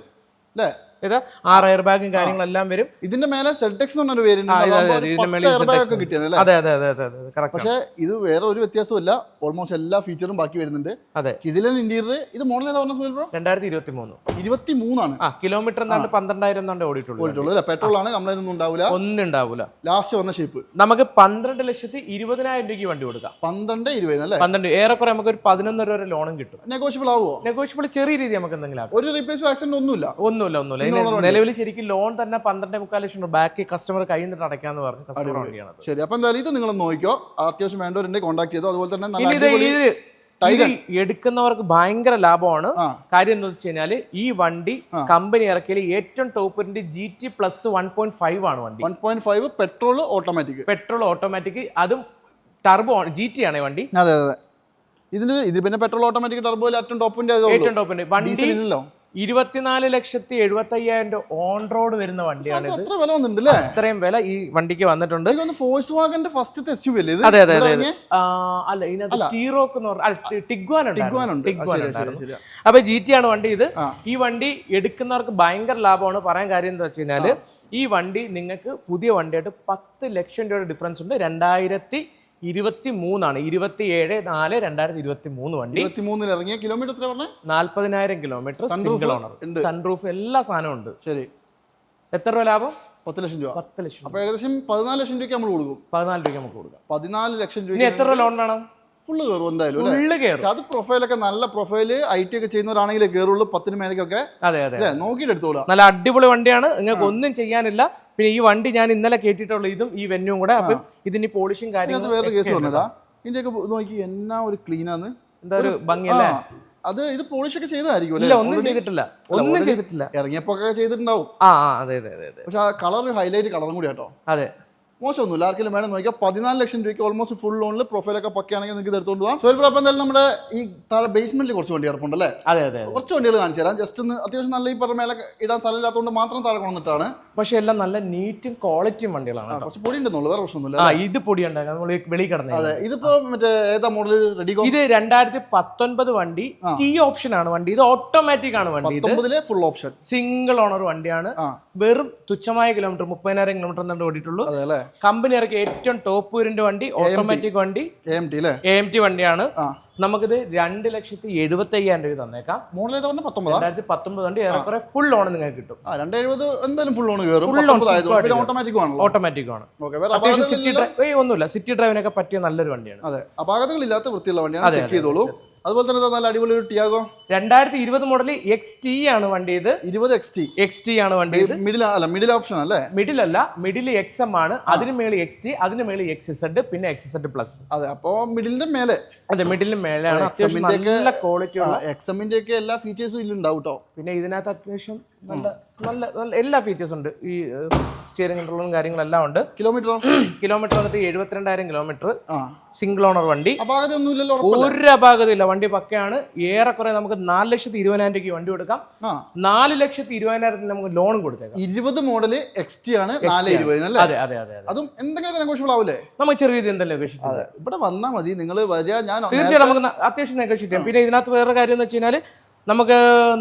അല്ലേ? ഇത് ആറ് എയർ ബാഗും കാര്യങ്ങളെല്ലാം വരും. ഇതിന്റെ മേലെ സെൽടെക്സ് എന്ന് പറഞ്ഞൊരു പേരുണ്ട് അതെ, അതെ അതെ അതെ പക്ഷേ ഇത് വേറെ ഒരു വ്യത്യാസമില്ല ഓൾമോസ്റ്റ് എല്ലാ ഫീച്ചറും ബാക്കി വരുന്നുണ്ട്. അതെ. ഇതിലെ ഇന്റീരിയർ ഇത് മോഡൽ ഏതാ പറഞ്ഞ രണ്ടായിരത്തി ഇരുപത്തി മൂന്ന് ഇരുപത്തി മൂന്നാണ് ആ കിലോമീറ്റർ എന്നാണ്ട് പന്ത്രണ്ടായിരം എന്നാണ്ട് ഓടിയിട്ടുള്ളൂ. പെട്രോൾ ആണ് കംപ്ലൈന്റ് ഒന്നും ഉണ്ടാവില്ല ഒന്നും ഉണ്ടാവില്ല ലാസ്റ്റ് വന്ന ഷേപ്പ് നമുക്ക് പന്ത്രണ്ട് ലക്ഷത്തി ഇരുപതിനായിരം രൂപയ്ക്ക് വണ്ടി കൊടുക്കാം. പന്ത്രണ്ട് ഇരുപതിന് അല്ലേ? പന്ത്രണ്ട് ഏറെക്കുറെ നമുക്ക് ഒരു പതിനൊന്നര വരെ ലോണും കിട്ടും. നെഗോഷ്യബിൾ ആവുമോ നെഗോഷ്യബിൾ ചെറിയ രീതി നമുക്ക് എന്തെങ്കിലും ഒരു റീപ്ലേസ് ആക്സിഡന്റ് ഒന്നുമില്ല. ഒന്നുമില്ല ഒന്നുമില്ല. നിലവിൽ ശരിക്കും ലോൺ തന്നെ പന്ത്രണ്ടേ മുക്കാൽ ലക്ഷം രൂപ. ബാക്കി കസ്റ്റമർ കയ്യിൽ നിന്ന് അടയ്ക്കാന്ന് പറഞ്ഞു കസ്റ്റമർ വണ്ടിയാണ് ശരി അപ്പൊ എന്തായാലും ഇത് നിങ്ങൾ നോക്കിയോ അത്യാവശ്യം വേണ്ടവരുണ്ടെങ്കിൽ കോൺടാക്ട് ചെയ്തോ. അതുപോലെ തന്നെ നല്ല എടുക്കുന്നവർക്ക് ഭയങ്കര ലാഭമാണ്. കാര്യം എന്താ വെച്ച് ഈ വണ്ടി കമ്പനി ഇറക്കിയതിൽ ഏറ്റവും top G T plus one point five ആണ് വണ്ടി. One point five petrol automatic petrol automatic അതും ടർബോ ജി ടി ആണ് വണ്ടി. അതെ അതെ ഇതിന് ഇത് പിന്നെ പെട്രോൾ ഓട്ടോമാറ്റിക് ടർബോ ഏറ്റവും ടോപ്പിന്റെ ഏറ്റവും ടോപ്പിന്റെ വണ്ടി ഇല്ലല്ലോ. ഇരുപത്തിനാല് ലക്ഷത്തി എഴുപത്തി അയ്യായിരം രൂപ ഓൺ റോഡ് വരുന്ന വണ്ടിയാണ് ഇത്. അത്ര വില വന്നിട്ടുണ്ട് അല്ലേ ഇത്രയും വില ഈ വണ്ടിക്ക് വന്നിട്ടുണ്ട്. ഫോഴ്സ് വാഗന്റെ ഫസ്റ്റത്തെ എസ് യു അല്ലേ അതെ അതെ അതെ അല്ല ഇതിനകത്ത് ടീറോക്ക് എന്ന് പറഞ്ഞാൽ ടിഗ്വാൻ ഉണ്ട്. ടിഗ്വാൻ ഉണ്ടായിരുന്നു. അപ്പൊ ജി ടി ആണ് വണ്ടി ഇത്. ഈ വണ്ടി എടുക്കുന്നവർക്ക് ഭയങ്കര ലാഭമാണ്. പറയാൻ കാര്യം എന്താ വെച്ച് കഴിഞ്ഞാൽ ഈ വണ്ടി നിങ്ങൾക്ക് പുതിയ വണ്ടിയായിട്ട് പത്ത് ലക്ഷം രൂപയുടെ ഡിഫറൻസ് ഉണ്ട്. രണ്ടായിരത്തി ഇരുപത്തി മൂന്നാണ് ഇരുപത്തി ഏഴ് നാല് രണ്ടായിരത്തി ഇരുപത്തി മൂന്ന് വണ്ടി. ഇരുപത്തിമൂന്നിൽ ഇറങ്ങിയ കിലോമീറ്റർ എത്ര പറഞ്ഞേ? നാല്പതിനായിരം കിലോമീറ്റർ Sunroof? സിംഗിൾ ഓണർ ഉണ്ട്. സൺറൂഫ് എല്ലാ സാധനവും ഉണ്ട്. ശരി. എത്ര രൂപ ലാഭം? പത്ത് ലക്ഷം രൂപ. പത്ത് ലക്ഷം അപ്പൊ ഏകദേശം പതിനാല് ലക്ഷം രൂപയ്ക്ക് നമ്മൾ കൊടുക്കും. പതിനാല് രൂപയ്ക്ക് നമുക്ക് കൊടുക്കാം. പതിനാല് ലക്ഷം ഇനി രൂപ എത്ര രൂപ ലോൺ വേണം? ഫുള്ള് കയറും എന്തായാലും ഫുള്ള് കയറും. അത് പ്രൊഫൈലൊക്കെ നല്ല പ്രൊഫൈൽ ഐ ടി ഒക്കെ ചെയ്യുന്നവരാണെങ്കിൽ കയറുള്ളൂ പത്തിന് മേലേക്കൊക്കെ. അതെ അതെ നോക്കിയിട്ട് എടുത്തോളൂ. നല്ല അടിപൊളി വണ്ടിയാണ്. നിങ്ങൾക്ക് ഒന്നും ചെയ്യാനില്ല. പിന്നെ ഈ വണ്ടി ഞാൻ ഇന്നലെ കേട്ടിട്ടുള്ള ഇതും ഈ വെന്യൂം കൂടെ. അപ്പം ഇതിന് പോളിഷും കാര്യങ്ങളും വേറെ കേസ് പറഞ്ഞതാ. ഇതിന്റെയൊക്കെ നോക്കി എന്നാ ഒരു ക്ലീനാന്ന്? എന്താ ഒരു ഭംഗിയല്ലേ? അത് ഇത് പോളിഷ് ഒക്കെ ചെയ്തതായിരിക്കും ഇല്ല ഒന്നും ചെയ്തിട്ടില്ല. ഒന്നും ചെയ്തിട്ടില്ല. ഇറങ്ങിയപ്പോ ചെയ്തിട്ടുണ്ടാവും. ആ അതെ അതെ പക്ഷെ ആ കളർ ഹൈലൈറ്റ് കളറും കൂടി കേട്ടോ അതെ. മോശമൊന്നുമില്ല ആർക്കെങ്കിലും വേണം നോക്കിയാൽ പതിനാല് ലക്ഷം രൂപയ്ക്ക് ഓൾമോസ്റ്റ് ഫുൾ ലോണിൽ പ്രൊഫൈലൊക്കെ പക്കയാണെങ്കിൽ നിങ്ങൾക്ക് എടുത്തോണ്ട് പോകാം സോയിൽ അപ്പം എന്തായാലും നമ്മുടെ ഈ താഴെ ബേസ്മെന്റിൽ കുറച്ച് വണ്ടി കിടപ്പുണ്ടല്ലേ അതെ അതെ അതെ. കുറച്ച് വണ്ടികൾ കാണിച്ചു തരാം. ജസ്റ്റ് ഒന്ന് അത്യാവശ്യം നല്ല ഈ പറഞ്ഞ മേലെ ഇടാൻ സ്ഥലമില്ലാത്തതുകൊണ്ട് മാത്രം താഴെ കൊണ്ടിട്ടാണ് പക്ഷേ എല്ലാം നല്ല നീറ്റും ക്വാളിറ്റിയും വണ്ടികളാണ് കുറച്ച് പൊടി ഉണ്ടെന്നുള്ളൂ വേറെ പ്രശ്നമൊന്നുമില്ല ആ ഇത് പൊടി നമ്മൾ വെളി കിടന്നു. അതെ ഇതിപ്പോ മറ്റേ ഏതാ മോഡൽ റെഡി ഇത് രണ്ടായിരത്തി പത്തൊൻപത് വണ്ടി ടി ഓപ്ഷൻ ആണ് വണ്ടി. ഇത് ഓട്ടോമാറ്റിക് ആണ് വണ്ടി ഫുൾ ഓപ്ഷൻ സിംഗിൾ ഓണർ വണ്ടിയാണ്. വെറും തുച്ഛമായ കിലോമീറ്റർ മുപ്പതിനായിരം കിലോമീറ്റർ തന്നെ ഓടിയിട്ടുള്ളൂ. അതെ അല്ലേ? കമ്പനി ഇറക്കിയ ഏറ്റവും ടോപ്പ് വേരിയന്റ് വണ്ടി ഓട്ടോമാറ്റിക് വണ്ടി. എ എം ടി അല്ലേ എ എം ടി വണ്ടിയാണ്. നമുക്കിത് രണ്ട് ലക്ഷത്തി എഴുപത്തി അയ്യായിരം രൂപ തന്നേക്കാം. രണ്ടായിരത്തി പത്തൊമ്പത് വണ്ടി ഏറെക്കുറെ ഫുൾ ലോൺ നിങ്ങൾക്ക് കിട്ടും. എന്തായാലും full loan super automatic automatic ആണ്. അത്യാവശ്യം സിറ്റി ഡ്രൈവ് ഒന്നുമില്ല. സിറ്റി ഡ്രൈവിനൊക്കെ പറ്റിയ നല്ലൊരു വണ്ടിയാണ്. അതെ അപാകതകളില്ലാത്ത വൃത്തിയുള്ള വണ്ടിയാണ് ചെക്ക് ചെയ്തോളൂ. അതുപോലെ തന്നെ നല്ല അടിപൊളി ഒരു ടിയാഗോ. രണ്ടായിരത്തി ഇരുപത് മോഡൽ എക്സ് ടി ആണ് വണ്ടി ഇത്. ഇരുപത് എക്സ് ടി എക്സ് ടി ആണ് വണ്ടി ഇത്. മിഡിൽ അല്ല മിഡിൽ ഓപ്ഷൻ അല്ലേ? മിഡിൽ അല്ല മിഡിൽ എക്സ് എം ആണ്. അതിന് മേളിൽ എക്സ് ടി അതിന് മേളിൽ എക്സ് സെഡ് പിന്നെ എക്സ് സെഡ് പ്ലസ് അതെ അപ്പോ മിഡിലിന്റെ മേലെ. അതെ മിഡിലിന് മേലെയാണ് അത്യാവശ്യം നല്ല ക്വാളിറ്റി എക്സമിന്റെ ഒക്കെ എല്ലാ ഫീച്ചേഴ്സും ഇതിലുണ്ടാവും കേട്ടോ പിന്നെ ഇതിനകത്ത് അത്യാവശ്യം നല്ല നല്ല നല്ല എല്ലാ ഫീച്ചേഴ്സും ഉണ്ട്. ഈ സ്റ്റിയറിംഗ് കൺട്രോളും കാര്യങ്ങളെല്ലാം ഉണ്ട്. കിലോമീറ്ററോ കിലോമീറ്റർ *clears throat* വന്നിട്ട് എഴുപത്തിരണ്ടായിരം കിലോമീറ്റർ സിംഗിൾ ഓണർ വണ്ടി. ഒരു അപാകതയില്ല. വണ്ടി പക്കയാണ്. ഏറെക്കുറെ നമുക്ക് നാല് ലക്ഷത്തി ഇരുപതിനായിരം രൂപയ്ക്ക് വണ്ടി കൊടുക്കാം. നാല് ലക്ഷത്തി ഇരുപതിനായിരത്തിന് നമുക്ക് ലോണും കൊടുത്തേക്കാം. ഇരുപത് മോഡൽ എക്സ് ടി ആണ് അതെ അതെ അതെ അതെ. എന്തെങ്കിലും നെഗോഷ്യബിൾ ആവില്ലേ നമുക്ക് ചെറിയ രീതിയിൽ എന്തെങ്കിലും. ഇവിടെ വന്നാൽ മതി. നിങ്ങൾ വരിക. ഞാൻ തീർച്ചയായിട്ടും നമുക്ക് അത്യാവശ്യം നെഗോഷിയേറ്റ് ചെയ്യാം. പിന്നെ ഇതിനകത്ത് വേറെ കാര്യം എന്ന് വെച്ച് കഴിഞ്ഞാൽ നമുക്ക്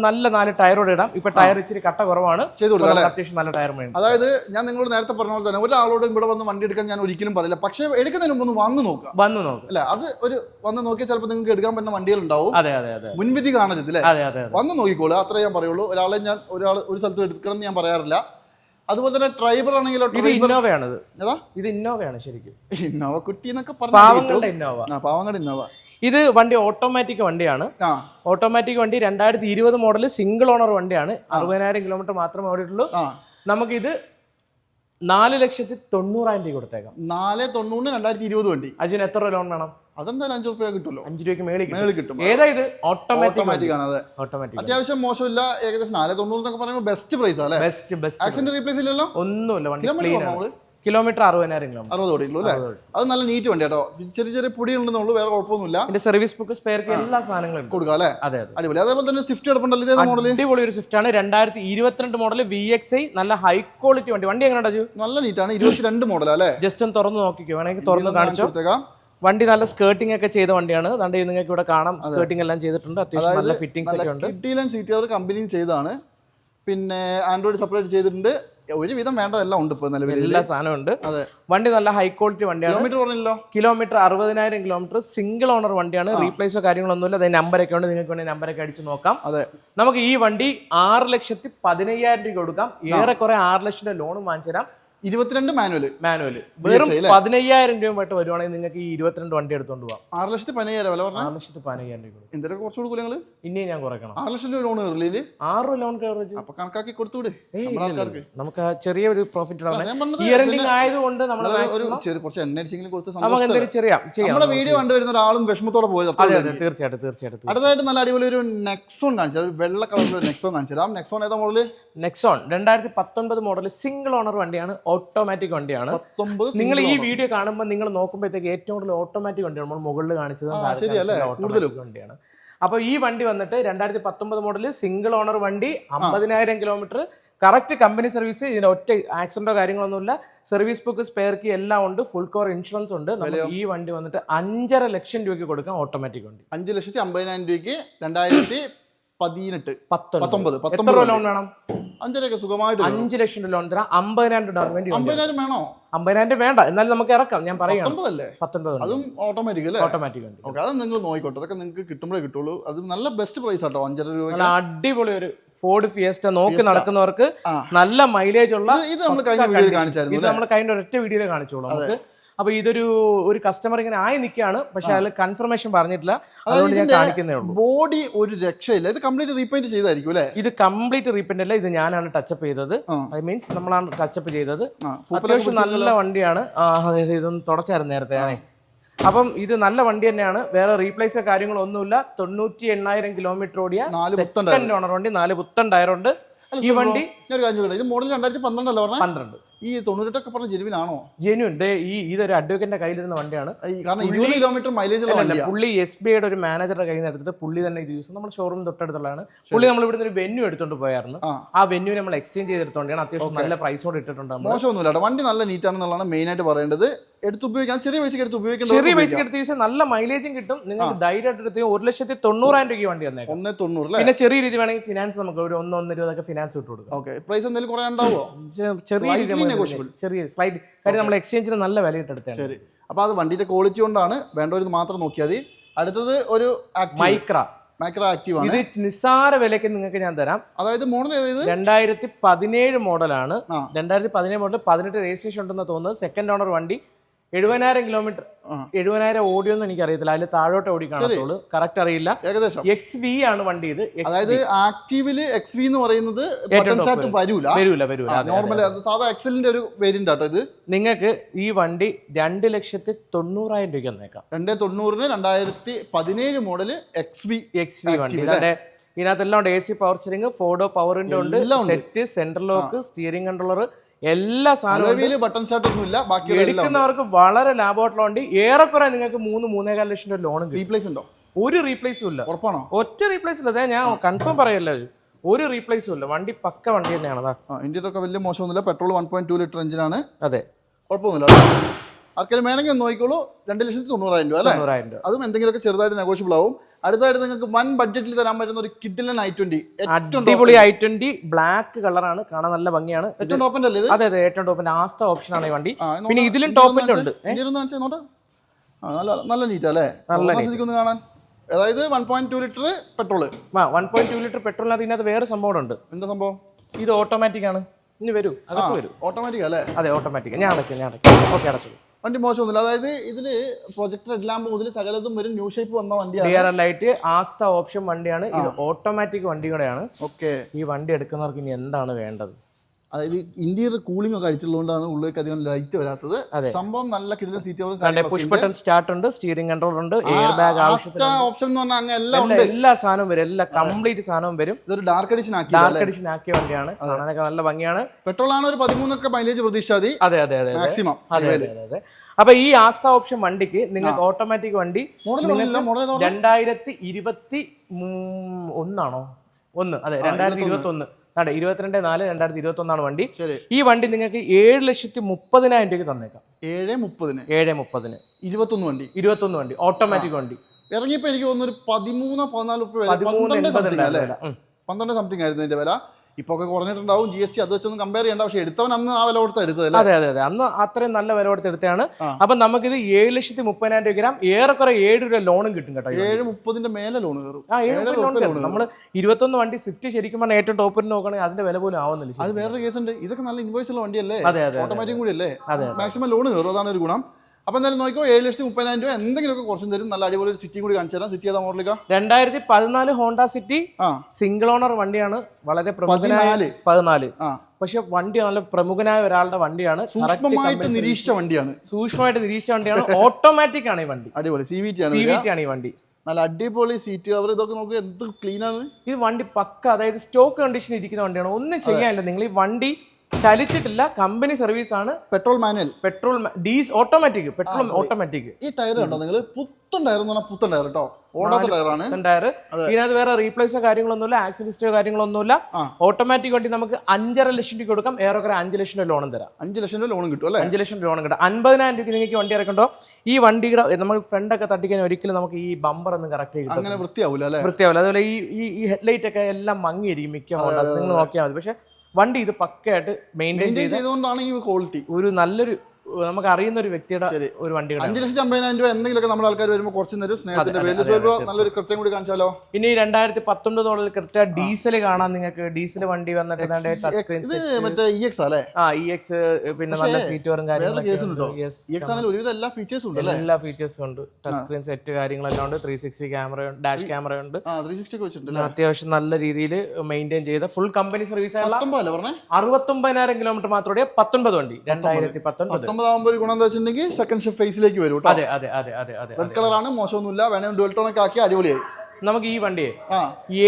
നല്ല നാല് ടയറോട് ഇടാം. ഇപ്പൊ ടയർ ഇച്ചിരി കട്ട കുറവാണ്. അത്യാവശ്യം നല്ല ടയർ വേണം അതായത് ഞാൻ നിങ്ങളോട് നേരത്തെ പറഞ്ഞ പോലെ തന്നെ ഒരാളോടും ഇവിടെ വന്ന് വണ്ടി എടുക്കാൻ ഞാൻ ഒരിക്കലും പറയില്ല. പക്ഷേ എടുക്കുന്നതിന് മുമ്പ് വന്ന് നോക്കുക വന്ന് നോക്കുക അല്ലെ? അത് ഒരു വന്ന് നോക്കിയാൽ ചിലപ്പോൾ നിങ്ങൾക്ക് എടുക്കാൻ പറ്റുന്ന വണ്ടികൾ ഉണ്ടാവും അതെ അതെ അതെ. മുൻവിധി കാണരുത് അല്ലേ? അതെ അതെ വന്ന് നോക്കിക്കോളൂ അത്രേ ഞാൻ പറയുള്ളൂ. ഒരാളെ ഞാൻ ഒരാൾ ഒരു സ്ഥലത്ത് എടുക്കണം എന്ന് ഞാൻ പറയാറില്ല. അതുപോലെ തന്നെ ഡ്രൈവർ ആണെങ്കിലോ ഇത് ഇന്നോവയാണ് ഇത് ഏതാ? ഇത് ഇന്നോവയാണ് ശരിക്കും. ഇന്നോവ കുട്ടി എന്നൊക്കെ പറഞ്ഞു ഇന്നോവ പാവങ്ങളുടെ ഇന്നോവ ഇത് വണ്ടി ഓട്ടോമാറ്റിക് വണ്ടിയാണ്. ഓട്ടോമാറ്റിക് വണ്ടി രണ്ടായിരത്തി ഇരുപത് മോഡൽ സിംഗിൾ ഓണർ വണ്ടിയാണ്. അറുപതിനായിരം കിലോമീറ്റർ മാത്രമേ ഓടിയിട്ടുള്ളൂ. നമുക്കിത് നാല് ലക്ഷത്തി തൊണ്ണൂറായിരം രൂപ കൊടുത്തേക്കാം. നാല് തൊണ്ണൂറിന് രണ്ടായിരത്തി ഇരുപത് വണ്ടി. അജിന് എത്ര രൂപ ലോൺ വേണം? അതെന്തായാലും അഞ്ചു റുപ്യ കിട്ടുമല്ലോ. അഞ്ച് രൂപയ്ക്ക് മേളിൽ കിട്ടും. ഏതാ ഇത്? ഓട്ടോമാറ്റിക് ഓട്ടോമാറ്റിക് ആണ്. അതെ. ഓട്ടോമാറ്റിക് അത്യാവശ്യം മോശമില്ല ഏകദേശം നാല് തൊണ്ണൂറ് എന്നൊക്കെ പറയുമ്പോൾ ബെസ്റ്റ് പ്രൈസ് അല്ലേ? ബെസ്റ്റ് ബെസ്റ്റ് ആക്സിഡന്റ് റീപ്ലേസ് ഇല്ലല്ലോ? ഒന്നുമില്ല വണ്ടി കിലോമീറ്റർ അറുപതിനായിരം കിലോമീറ്റർ. അറുപത് ഓടിയുള്ളൂ അല്ലേ? അത് നല്ല നീറ്റ് വണ്ടി കേട്ടോ ചെറിയ ചെറിയ പൊടി ഉണ്ടെന്നുള്ളൂ വേറെ കുഴപ്പമൊന്നുമില്ല. ഇതിന്റെ സർവീസ് ബുക്ക് സ്പെയർക്ക് എല്ലാ സാധനങ്ങളും കൊടുക്കുക കൊടുക്കാം അല്ലേ? അതെ അടിപൊളി. അതേപോലെ തന്നെ സ്വിഫ്റ്റ് എടുപ്പുണ്ടല്ലോ ഇതേ മോഡൽ അടിപൊളി ഒരു സ്വിഫ്റ്റ് ആണ്. രണ്ടായിരത്തി ഇരുപത്തിരണ്ട് മോഡൽ വി എക്സ് ഐ നല്ല ഹൈ ക്വാളിറ്റി വണ്ടി. വണ്ടി എങ്ങനെ ജു നല്ല നീറ്റാണ്. ഇരുപത്തിരണ്ട് മോഡൽ അല്ലേ? ജസ്റ്റ് ഒന്ന് തുറന്ന് നോക്കിക്കോ. വേണമെങ്കിൽ തുറന്ന് കാണിച്ചു. കൊടുത്തേക്കാം. വണ്ടി നല്ല സ്കേർട്ടിംഗ് ഒക്കെ ചെയ്ത വണ്ടിയാണ്. അതുകൊണ്ട് നിങ്ങൾക്ക് ഇവിടെ കാണാം. സ്കേർട്ടിംഗ് എല്ലാം ചെയ്തിട്ടുണ്ട്. അത്യാവശ്യം നല്ല ഫിറ്റിംഗ്സ് ഒക്കെ ഉണ്ട്. കിട്ടിയിലും സീറ്റ് കമ്പനിയും ചെയ്താണ് പിന്നെ ആൻഡ്രോയിഡ് സെപ്പറേറ്റ് ചെയ്തിട്ടുണ്ട്. ഒരുവിധം വേണ്ടതെല്ലാം ഉണ്ട് ഇപ്പോൾ നിലവിൽ എല്ലാ സാധനവും ഉണ്ട്. അതെ. വണ്ടി നല്ല ഹൈ ക്വാളിറ്റി വണ്ടിയാണ്. കിലോമീറ്റർ പറഞ്ഞല്ലോ കിലോമീറ്റർ അറുപതിനായിരം കിലോമീറ്റർ സിംഗിൾ ഓണർ വണ്ടിയാണ്. റീപ്ലേസോ കാര്യങ്ങളൊന്നുമില്ല. അതായത് നമ്പറൊക്കെ ഉണ്ട്. നിങ്ങൾക്ക് വേണമെങ്കിൽ നമ്പറൊക്കെ അടിച്ച് നോക്കാം. അതെ. നമുക്ക് ഈ വണ്ടി ആറ് ലക്ഷത്തി പതിനയ്യായിരം രൂപ കൊടുക്കാം. ഏറെക്കുറെ ആറ് ലക്ഷം രൂപ ലോൺ വാങ്ങിച്ചു തരാം. ഇരുപത്തിരണ്ട് മാനുവൽ മാനുവൽ വെറും? പതിനയ്യായിരം രൂപയായിട്ട് വരുവാണെങ്കിൽ നിങ്ങൾക്ക് ഈ ഇരുപത്തിരണ്ട് വണ്ടി എടുത്തോണ്ട് പോവാം. ആറ് ലക്ഷത്തി പതിനയ്യായിരം വില പറഞ്ഞു? ആറ് ലക്ഷത്തി പതിനയ്യായിരം രൂപ എന്തൊക്കെ കുറച്ച് കൊടുക്കും നിങ്ങൾ ഇനിയും ഞാൻ കുറയ്ക്കണം. ആറ് ലക്ഷം രൂപ ലോൺ കയറില്ലേ ആറ് ലോൺ കവറേജ് അപ്പൊ കണക്കാക്കി കൊടുത്തുവിട്. ആൾക്കാർക്ക്. നമുക്ക് ചെറിയ ഒരു പ്രോഫിറ്റ് ഇയർ എൻഡിങ് ആയതുകൊണ്ട് നമ്മൾ ഒരു ചെറിയ കുറച്ച് എണ്ണ അടിച്ചെങ്കിലും കൊടുത്ത് ചെയ്യാം നമ്മുടെ വീഡിയോ കണ്ടുവരുന്ന ഒരാളും വിഷമത്തോടെ പോയത് തീർച്ചയായിട്ടും തീർച്ചയായിട്ടും അടുത്തതായിട്ട് നല്ല അടിപൊളി ഒരു നെക്സോൺ കാണിച്ചു വെള്ള കളറിൽ നെക്സോൺ കാണിച്ചു നെക്സോൺ ഏതാ മോഡൽ നെക്സോൺ രണ്ടായിരത്തി പത്തൊൻപത് മോഡൽ സിംഗിൾ ഓണർ വണ്ടിയാണ് ഓട്ടോമാറ്റിക് വണ്ടിയാണ്. നിങ്ങൾ ഈ വീഡിയോ കാണുമ്പോൾ നിങ്ങൾ നോക്കുമ്പോഴത്തേക്ക് ഏറ്റവും കൂടുതൽ ഓട്ടോമാറ്റിക് വണ്ടിയാണ് നമ്മൾ മുകളിൽ കാണിച്ചത് ഓട്ടോമാറ്റിക്? വണ്ടിയാണ്. അപ്പോൾ ഈ വണ്ടി വന്നിട്ട് രണ്ടായിരത്തി പത്തൊമ്പത് മോഡൽ സിംഗിൾ ഓണർ വണ്ടി അമ്പതിനായിരം കിലോമീറ്റർ കറക്റ്റ് കമ്പനി സർവീസ് ഇതിന് ഒറ്റ ആക്സിഡന്റോ കാര്യങ്ങളൊന്നുമില്ല സർവീസ് ബുക്ക് സ്പെയർ കീ എല്ലാം ഉണ്ട് ഫുൾ കോർ ഇൻഷുറൻസ് ഉണ്ട്. നമ്മൾ ഈ വണ്ടി വന്നിട്ട് അഞ്ചര ലക്ഷം രൂപയ്ക്ക് കൊടുക്കാം ഓട്ടോമാറ്റിക് വണ്ടി. അഞ്ച് ലക്ഷത്തി അമ്പതിനായിരം രൂപയ്ക്ക് രണ്ടായിരത്തി പതിനെട്ട് പത്തൊമ്പത് പത്തൊമ്പത് ലോൺ വേണം? അഞ്ചരയൊക്കെ സുഖമായിട്ട് അഞ്ച് ലക്ഷം ലോൺ തരാം. അമ്പതിനായിരം ഡൗൺ വേണ്ടി അമ്പതിനായിരം വേണോ? അമ്പതിനായിരം വേണ്ട. എന്നാലും നമുക്ക് ഇറക്കാം. ഞാൻ പത്തൊമ്പതല്ലേ പത്തൊൻപത് അതും ഓട്ടോമാറ്റിക് അല്ലേ? ഓട്ടോമാറ്റിക് വണ്ടി ഓക്കെ അത് നിങ്ങൾ നോക്കിക്കോട്ടെ. അതൊക്കെ നിങ്ങൾക്ക് കിട്ടുമ്പോഴേ കിട്ടുള്ളൂ. അത് നല്ല ബെസ്റ്റ് പ്രൈസ് ആട്ടോ അഞ്ചര രൂപ അടിപൊളി ഒരു ഫോർഡ് ഫിയസ്റ്റ നോക്കി നടക്കുന്നവർക്ക് നല്ല മൈലേജ് ഉള്ള ഇത് നമ്മൾ കഴിഞ്ഞ വീഡിയോ വീഡിയോയിൽ കാണിച്ചായിരുന്നു ഇത് നമ്മൾ കഴിഞ്ഞ ഒരൊറ്റ വീഡിയോയിൽ കാണിച്ചോളൂ. നമുക്ക് അപ്പൊ ഇതൊരു ഒരു കസ്റ്റമർ ഇങ്ങനെ ആയി നിൽക്കുകയാണ് പക്ഷെ അതിൽ കൺഫർമേഷൻ പറഞ്ഞിട്ടില്ല. അതുകൊണ്ട് ഞാൻ കാണിക്കുന്നേ ഉള്ളൂ. ബോഡി ഒരു രക്ഷയില്ല. ഇത് കംപ്ലീറ്റ് റീപെയിന്റ് ചെയ്തായിരിക്കും അല്ലേ? ഇത് കംപ്ലീറ്റ് റീപെയിന്റ് അല്ല ഇത് ഞാനാണ് ടച്ചപ്പ് ചെയ്തത്. ഐ മീൻസ് നമ്മളാണ് ടച്ചപ്പ് ചെയ്തത്. അത്യാവശ്യം നല്ല വണ്ടിയാണ്. ഇതൊന്ന് തുടച്ചായിരുന്നു നേരത്തെ ഞാനേ. അപ്പം ഇത് നല്ല വണ്ടി തന്നെയാണ്. വേറെ റീപ്ലേസ് കാര്യങ്ങളോ ഒന്നുമില്ല തൊണ്ണൂറ്റി എണ്ണായിരം കിലോമീറ്റർ ഓടിയ സെക്കൻഡ് ഓണർ വണ്ടി നാല് പുത്തൻ ടയറുണ്ട് ഈ വണ്ടി ഇത് മോഡൽ രണ്ടായിരത്തി പന്ത്രണ്ടല്ലോ പന്ത്രണ്ട്. ഈ തൊണ്ണൂറ്റെട്ടൊക്കെ പറഞ്ഞ ജെനുവിനാണോ? ജെനുവിൻ. ദേ ഈ ഇതൊരു അഡ്വക്കേറ്റിന്റെ കയ്യിലിരുന്ന വണ്ടിയാണ്. കാരണം ഇരുപത് കിലോമീറ്റർ മൈലേജ് ഉള്ള പുള്ളി എസ് ബി ഐയുടെ ഒരു മാനേജറുടെ കയ്യിൽ നിന്ന് എടുത്തിട്ട് പുള്ളി തന്നെ ഇത് യൂസ് നമ്മൾ ഷോറൂം തൊട്ടടുത്തുള്ളതാണ്. പുള്ളി നമ്മൾ ഇവിടുന്ന് ഒരു വെന്യൂ എടുത്തോണ്ട് പോയായിരുന്നു. ആ. വെന്യൂ നമ്മൾ എക്സ്ചേഞ്ച് ചെയ്തെടുത്തോണ്ടാണ് അത്യാവശ്യം നല്ല പ്രൈസോട് ഇട്ടിട്ടുണ്ട് മോശമൊന്നുമില്ല വണ്ടി നല്ല നീറ്റാണെന്നുള്ളതാണ് മെയിൻ ആയിട്ട് പറയേണ്ടത്. എടുത്ത് ഉപയോഗിക്കാം ചെറിയ പൈസക്ക് എടുത്ത് ഉപയോഗിക്കാം ചെറിയ പൈസക്ക് പൈസ എടുത്ത് നല്ല മൈലേജും കിട്ടും. നിങ്ങൾക്ക് ധൈര്യമായിട്ട് എടുത്ത് ഒരു ലക്ഷത്തി തൊണ്ണൂറായിരം രൂപയ്ക്ക് വണ്ടി തന്നേക്കാം ഒന്ന് തൊണ്ണൂറ് പിന്നെ ചെറിയ രീതി വേണമെങ്കിൽ ഫിനാൻസ് നമുക്ക് ഒരു ഒന്ന് ഒന്നര രൂപയൊക്കെ ഫിനാൻസ് ഇട്ട് കൊടുക്കാം. ഓക്കെ. പ്രൈസ് എന്തെങ്കിലും കുറേ ഉണ്ടാവുമോ? ചെറിയ രീതി. ചെറിയ സ്ലൈഡ് കാര്യം നമ്മൾ എക്സ്ചേഞ്ചിന് നല്ല വില ഇട്ടെടുത്താണ് ശരി. അപ്പോൾ അത് വണ്ടിയുടെ ക്വാളിറ്റി കൊണ്ടാണ് വേണ്ടവർ മാത്രം നോക്കിയാൽ മതി. അടുത്തത് ഒരു മൈക്ര മൈക്രോ ആക്റ്റീവ് ആണ്. ഇത് നിസ്സാര വിലയ്ക്ക് നിങ്ങൾക്ക് ഞാൻ തരാം. അതായത് മോഡൽ ഏതായത് രണ്ടായിരത്തി പതിനേഴ് മോഡലാണ്. രണ്ടായിരത്തി പതിനേഴ് മോഡൽ പതിനെട്ട് രജിസ്ട്രേഷൻ ഉണ്ടെന്ന് തോന്നുന്നത്. സെക്കൻഡ് ഓണർ വണ്ടി എഴുപതിനായിരം കിലോമീറ്റർ. എഴുപതിനായിരം എഴുപതിനായിരം എന്ന് എനിക്ക് അറിയത്തില്ല അതിൽ താഴോട്ട് ഓടി കാണത്തുള്ളൂ. കറക്റ്റ് അറിയില്ല. ഏകദേശം. എക്സ് വി ആണ് വണ്ടി ഇത്. അതായത് ആക്റ്റീവിൽ എക്സ് വി എന്ന് പറയുന്നത് വരൂല. വരൂല വരൂല. നോർമൽ സാധാ എക്സലിന്റെ ഒരു വേരിയന്റ് ആട്ടോ ഇത്. നിങ്ങൾക്ക് ഈ വണ്ടി രണ്ട് ലക്ഷത്തി തൊണ്ണൂറായിരം രൂപയ്ക്ക് വന്നേക്കാം രണ്ടേ തൊണ്ണൂറിന് രണ്ടായിരത്തി പതിനേഴ് model X V X V വണ്ടി. അതെ. ഇതിനകത്തെല്ലാം ഉണ്ട്. എ സി പവർ സ്റ്റിയറിംഗ് ഫോർഡോ പവറിന്റെ ഉണ്ട്. Set central lock steering controller എല്ലാ സാധനവും ബട്ടൺ ഷർട്ട് ഒന്നും ഇല്ല ബാക്കിയുള്ള എടുക്കുന്നവർക്ക് വളരെ ലാഭമായിട്ടുള്ള വണ്ടി. ഏറെക്കുറെ നിങ്ങൾക്ക് മൂന്ന് മൂന്നേകാൽ ലക്ഷം രൂപ ലോൺ റീപ്ലേസ് ഉണ്ടോ? ഒരു റീപ്ലേസും ഇല്ല. ഉറപ്പാണോ? ഒറ്റ റീപ്ലേസ് ഇല്ല. അതെ ഞാൻ കൺഫേം പറയല്ലോ? ഒരു റീപ്ലേസും ഇല്ല. വണ്ടി പക്ക വണ്ടി തന്നെയാണ് ഇന്ത്യത്തൊക്കെ വലിയ മോശമൊന്നുമില്ല. Petrol one point two litre എഞ്ചിനാണ് അതെ. കുഴപ്പമൊന്നുമില്ല ആർക്കെങ്കിലും വേണമെങ്കിൽ ഒന്ന് നോക്കിക്കോളൂ. രണ്ട് ലക്ഷത്തി തൊണ്ണൂറായിരം രൂപ അല്ലേ? തൊണ്ണൂറായിരം രൂപ. അതും എന്തെങ്കിലുമൊക്കെ ചെറുതായിട്ട് നെഗോഷ്യബിൾ ആവും. അടുത്തായിട്ട് നിങ്ങൾക്ക് വൺ ബഡ്ജറ്റിൽ തരാൻ പറ്റുന്ന ഒരു കിഡിലൻ ഐ ട്വന്റി അടിപൊളി ഐ ട്വന്റി ബ്ലാക്ക് കളറാണ് കാണാൻ നല്ല ഭംഗിയാണ്. ഏറ്റവും ടോപ്പിന്റെ അല്ലേ അതെ അതെ ഏറ്റവും ടോപ്പിന്റെ ആസ്ത ഓപ്ഷൻ ആണ് ഈ വണ്ടി. പിന്നെ. ഇതിലും ടോപ്പിന്റെ ഉണ്ട്. ആ നല്ല നല്ല നീറ്റ് അല്ലേ? നല്ല കാണാൻ. അതായത് one point two litre petrol one point two litre പെട്രോളിനകത്ത് ഇതിനകത്ത് വേറെ സംഭവം ഉണ്ട്. എന്താ സംഭവം? ഇത് ഓട്ടോമാറ്റിക് ആണ്. ഇനി വരൂ. അകത്ത് വരും. ഓട്ടോമാറ്റിക് അല്ലേ? അതെ ഓട്ടോമാറ്റിക് ഞാൻ അടയ്ക്കാം ഞാൻ അടയ്ക്കാം. ഓക്കെ അടച്ചു വണ്ടി മോശമൊന്നുമില്ല. അതായത് ഇതിൽ പ്രൊജക്ടർ ഹെഡ് മുതൽ സകലതും വരും ന്യൂ ഷേപ്പ് വന്ന വണ്ടിയാണ്. ലൈറ്റ് ആസ്ത ഓപ്ഷൻ വണ്ടിയാണ്. ഇത് ഓട്ടോമാറ്റിക് വണ്ടി കൂടെയാണ്. ഓക്കെ ഈ വണ്ടി എടുക്കുന്നവർക്ക് ഇനി എന്താണ് വേണ്ടത്? അതായത് ഇന്റീരിയർ കൂളിംഗ് ഒക്കെ അടിച്ചുള്ളതുകൊണ്ടാണ് ഉള്ളിലേക്ക് അധികം ലൈറ്റ് വരാത്തത്. സംഭവം നല്ല കിടിലൻ സീറ്റ് പുഷ് ബട്ടൺ സ്റ്റാർട്ട് ഉണ്ട്. സ്റ്റിയറിംഗ് കൺട്രോൾ ഉണ്ട് എയർ ബാഗ് ഓപ്ഷൻ എന്ന് പറഞ്ഞാൽ അങ്ങനെ എല്ലാം എല്ലാ- എല്ലാ സാധനവും വരും എല്ലാ കംപ്ലീറ്റ് സാധനവും വരും. ഇതൊരു ഡാർക്ക് എഡിഷൻ ആക്കി ഡാർക്ക് എഡിഷൻ ആക്കിയ വണ്ടിയാണ്. അതൊക്കെ നല്ല ഭംഗിയാണ്. പെട്രോൾ ആണ് ഒരു പതിമൂന്നൊക്കെ മൈലേജ് പ്രതീക്ഷാതി അതെ അതെ അതെ മാക്സിമം അതെ അതെ അതെ അപ്പൊ ഈ ആസ്ഥ ഓപ്ഷൻ വണ്ടിക്ക് നിങ്ങൾക്ക് ഓട്ടോമാറ്റിക് വണ്ടി? രണ്ടായിരത്തി ഇരുപത്തി ഒന്നാണോ? ഒന്ന് അതെ രണ്ടായിരത്തി ഇരുപത്തി ഒന്ന് അതെ ഇരുപത്തിരണ്ട് നാല് രണ്ടായിരത്തി ഇരുപത്തി ഒന്നാണ് വണ്ടി ഈ വണ്ടി നിങ്ങൾക്ക് ഏഴ് ലക്ഷത്തി മുപ്പതിനായിരം രൂപയ്ക്ക് തന്നേക്കാം. ഏഴ് മുപ്പതിന്? ഏഴ് മുപ്പതിന്. ഇരുപത്തൊന്ന് വണ്ടി. ഇരുപത്തൊന്ന് വണ്ടി ഓട്ടോമാറ്റിക് വണ്ടി. ഇറങ്ങിയപ്പോ എനിക്ക് തോന്നുന്നു ഒരു പതിമൂന്ന് പതിനാല്. പന്ത്രണ്ട് സംതിങ് ആയിരുന്നു ഇതിന്റെ വില. ഇപ്പൊ ഒക്കെ കുറഞ്ഞിട്ടുണ്ടാവും ജി എസ് ടി അത് വെച്ചൊന്നും കമ്പയർ ചെയ്യണ്ട. പക്ഷെ എടുത്തവൻ അന്ന് ആ വില കൊടുത്ത് എടുത്തതല്ലേ അതെ അതെ അതെ. അന്ന് അത്രയും നല്ല വില കൊടുത്ത് എടുത്തതാണ്. അപ്പൊ നമുക്കിത് ഏഴ് ലക്ഷത്തി മുപ്പതിനായിരം രൂപ ഗ്രാം ഏറെക്കുറെ ഏഴ് രൂപ ലോണും കിട്ടും കേട്ടോ. ഏഴ് മുപ്പതിന്റെ മേലെ ലോൺ കയറും. ആ ഏഴ് ലോൺ നമ്മൾ ഇരുപത്തൊന്ന് വണ്ടി സ്വിഫ്റ്റ് ശരിക്കും പറഞ്ഞാൽ ഏറ്റവും ടോപ്പിൽ നോക്കുകയാണെങ്കിൽ അതിന്റെ വില പോലും ആവുന്നില്ല അത്. വേറൊരു കേസ് ഉണ്ട്. ഇതൊക്കെ നല്ല ഇൻവോയ്സ് ഉള്ള വണ്ടിയല്ലേ? അതെ അതെ അതെ ഓട്ടോമാറ്റിക് കൂടി അല്ലേ അതെ മാക്സിമം ലോൺ കയറും. അതാണ് ഒരു ഗുണം. അപ്പൊ എന്തായാലും നോക്കിയോ ഏഴ് ലക്ഷത്തി മുപ്പതിനായിരം രൂപ എന്തെങ്കിലുമൊക്കെ കുറച്ചും തരും. നല്ല അടിപൊളി ഒരു സിറ്റി കൂടി കാണിച്ചു തരാം. സിറ്റി ഏതാ മോഡലിക്ക രണ്ടായിരത്തി പതിനാല് ഹോണ്ട സിറ്റി സിംഗിൾ ഓണർ വണ്ടിയാണ്. വളരെ പ്രമുഖനായ പതിനാല്. പക്ഷെ വണ്ടി നല്ല പ്രമുഖനായ ഒരാളുടെ വണ്ടിയാണ്. സൂക്ഷ്മമായിട്ട് നിരീക്ഷിച്ച വണ്ടിയാണ്. സൂക്ഷ്മമായിട്ട് നിരീക്ഷിച്ച വണ്ടിയാണ്. ഓട്ടോമാറ്റിക് ആണ് ഈ വണ്ടി. അടിപൊളി. സി വി ടി ആണ് സി വി. ടി ആണ് ഈ വണ്ടി. നല്ല അടിപൊളി സീറ്റ് കവർ ഇതൊക്കെ നോക്കുക എന്ത് ക്ലീൻ ആണ്. ഈ വണ്ടി പക്ക അതായത് സ്റ്റോക്ക് കണ്ടീഷൻ ഇരിക്കുന്ന വണ്ടിയാണ്. ഒന്നും ചെയ്യാനില്ല. നിങ്ങൾ ഈ വണ്ടി ചലിച്ചിട്ടില്ല. കമ്പനി സർവീസ് ആണ്. Petrol manual. പെട്രോൾ ഡീസ് ഓട്ടോമാറ്റിക് പെട്രോൾ ഓട്ടോമാറ്റിക്. ഈ ടയർ കണ്ടോ നിങ്ങൾ പുത്തൻ ടയർ എന്ന് പറഞ്ഞാൽ പുത്തൻ ടയർ കേട്ടോ. ഓടാത്ത ടയറാണ്. ടയർ ഇതിനകത്ത് വേറെ റീപ്ലേസോ കാര്യങ്ങളൊന്നുമില്ല ആക്സിഡിസ്റ്റോ കാര്യങ്ങളൊന്നുമില്ല. ഇല്ല ഓട്ടോമാറ്റിക് വണ്ടി നമുക്ക് അഞ്ചര ലക്ഷം രൂപ കൊടുക്കാം. ഏറെക്കുറെ അഞ്ച് ലക്ഷം രൂപ ലോണും തരാം. അഞ്ച് ലക്ഷം രൂപ ലോണും കിട്ടും അല്ലേ? അഞ്ച് ലക്ഷം രൂപ ലോണും കിട്ടും. അൻപതിനായിരം രൂപയ്ക്ക് നിങ്ങൾക്ക് വണ്ടി ഇറക്കണ്ടോ? ഈ വണ്ടിയുടെ നമ്മൾ ഫ്രണ്ട് ഫ്രണ്ടൊക്കെ തട്ടിക്കാൻ ഒരിക്കലും നമുക്ക് ഈ ബമ്പർ ഒന്നും കറക്റ്റ് കിട്ടും അങ്ങനെ വൃത്തിയാവില്ല വൃത്തിയാവില്ല അതുപോലെ ഈ ഈ ഈ ഹെഡ്ലൈറ്റ് ഒക്കെ എല്ലാം മങ്ങിയിരിക്കും മിക്ക ഹോണ്ടാസ് നിങ്ങൾ നോക്കിയാൽ മതി. പക്ഷെ വണ്ടി ഇത് പക്കയായിട്ട് മെയിന്റെയിൻ ചെയ്തുകൊണ്ടാണ് ഈ ക്വാളിറ്റി ഒരു നല്ലൊരു നമുക്ക് അറിയുന്ന ഒരു വ്യക്തിയുടെ ഒരു വണ്ടി അഞ്ച് ലക്ഷത്തി അമ്പതിനായിരം രൂപ എന്തെങ്കിലുമൊക്കെ നമ്മുടെ ആൾക്കാർ വരുമ്പോൾ കുറച്ച് തരും. സ്നേഹത്തിന്റെ പേരിൽ നല്ലൊരു കൃത്യം കൂടി കാണിച്ചാലോ? ഇനി രണ്ടായിരത്തി പത്തൊമ്പത് മോഡൽ കൃത്യ ഡീസൽ കാണാൻ നിങ്ങൾക്ക് ഡീസൽ വണ്ടി വന്നിട്ട് ടച്ച് സ്ക്രീൻ ഇത് മറ്റേ ഇ എക്സ് അല്ലേ? ആ ഇ എക്സ് പിന്നെ നല്ല സീറ്റുകളും വരും ഒരുവിധം എല്ലാ ഫീച്ചേഴ്സും ഉണ്ട് എല്ലാ ഫീച്ചേഴ്സും ഉണ്ട്. ടച്ച് സ്ക്രീൻ സെറ്റ് കാര്യങ്ങളെല്ലാം ഉണ്ട്. Three sixty camera dash camera ഉണ്ട്. അത്യാവശ്യം നല്ല രീതിയിൽ മെയിന്റെയിൻ ചെയ്ത ഫുൾ കമ്പനി സർവീസ് അറുപത്തൊമ്പതിനായിരം കിലോമീറ്റർ മാത്രമേ പത്തൊൻപത് വണ്ടി. രണ്ടായിരത്തി പത്തൊൻപത് പത്തൊമ്പത് ആകുമ്പോൾ ഒരു ഗുണം എന്താ വെച്ചിട്ടുണ്ടെങ്കിൽ സെക്കൻഡ് ഷിഫ്റ്റ് ഫേസിലേക്ക് വരും റെഡ് അതെ അതെ അതെ അതെ അതെ റെഡ് കളറാണ് മോശമൊന്നുമില്ല. വേണമെങ്കിൽ ഡുവൽ ടോണൊക്കെ ഒക്കെ ആക്കി അടിപൊളിയായി. നമുക്ക് ഈ വണ്ടിയെ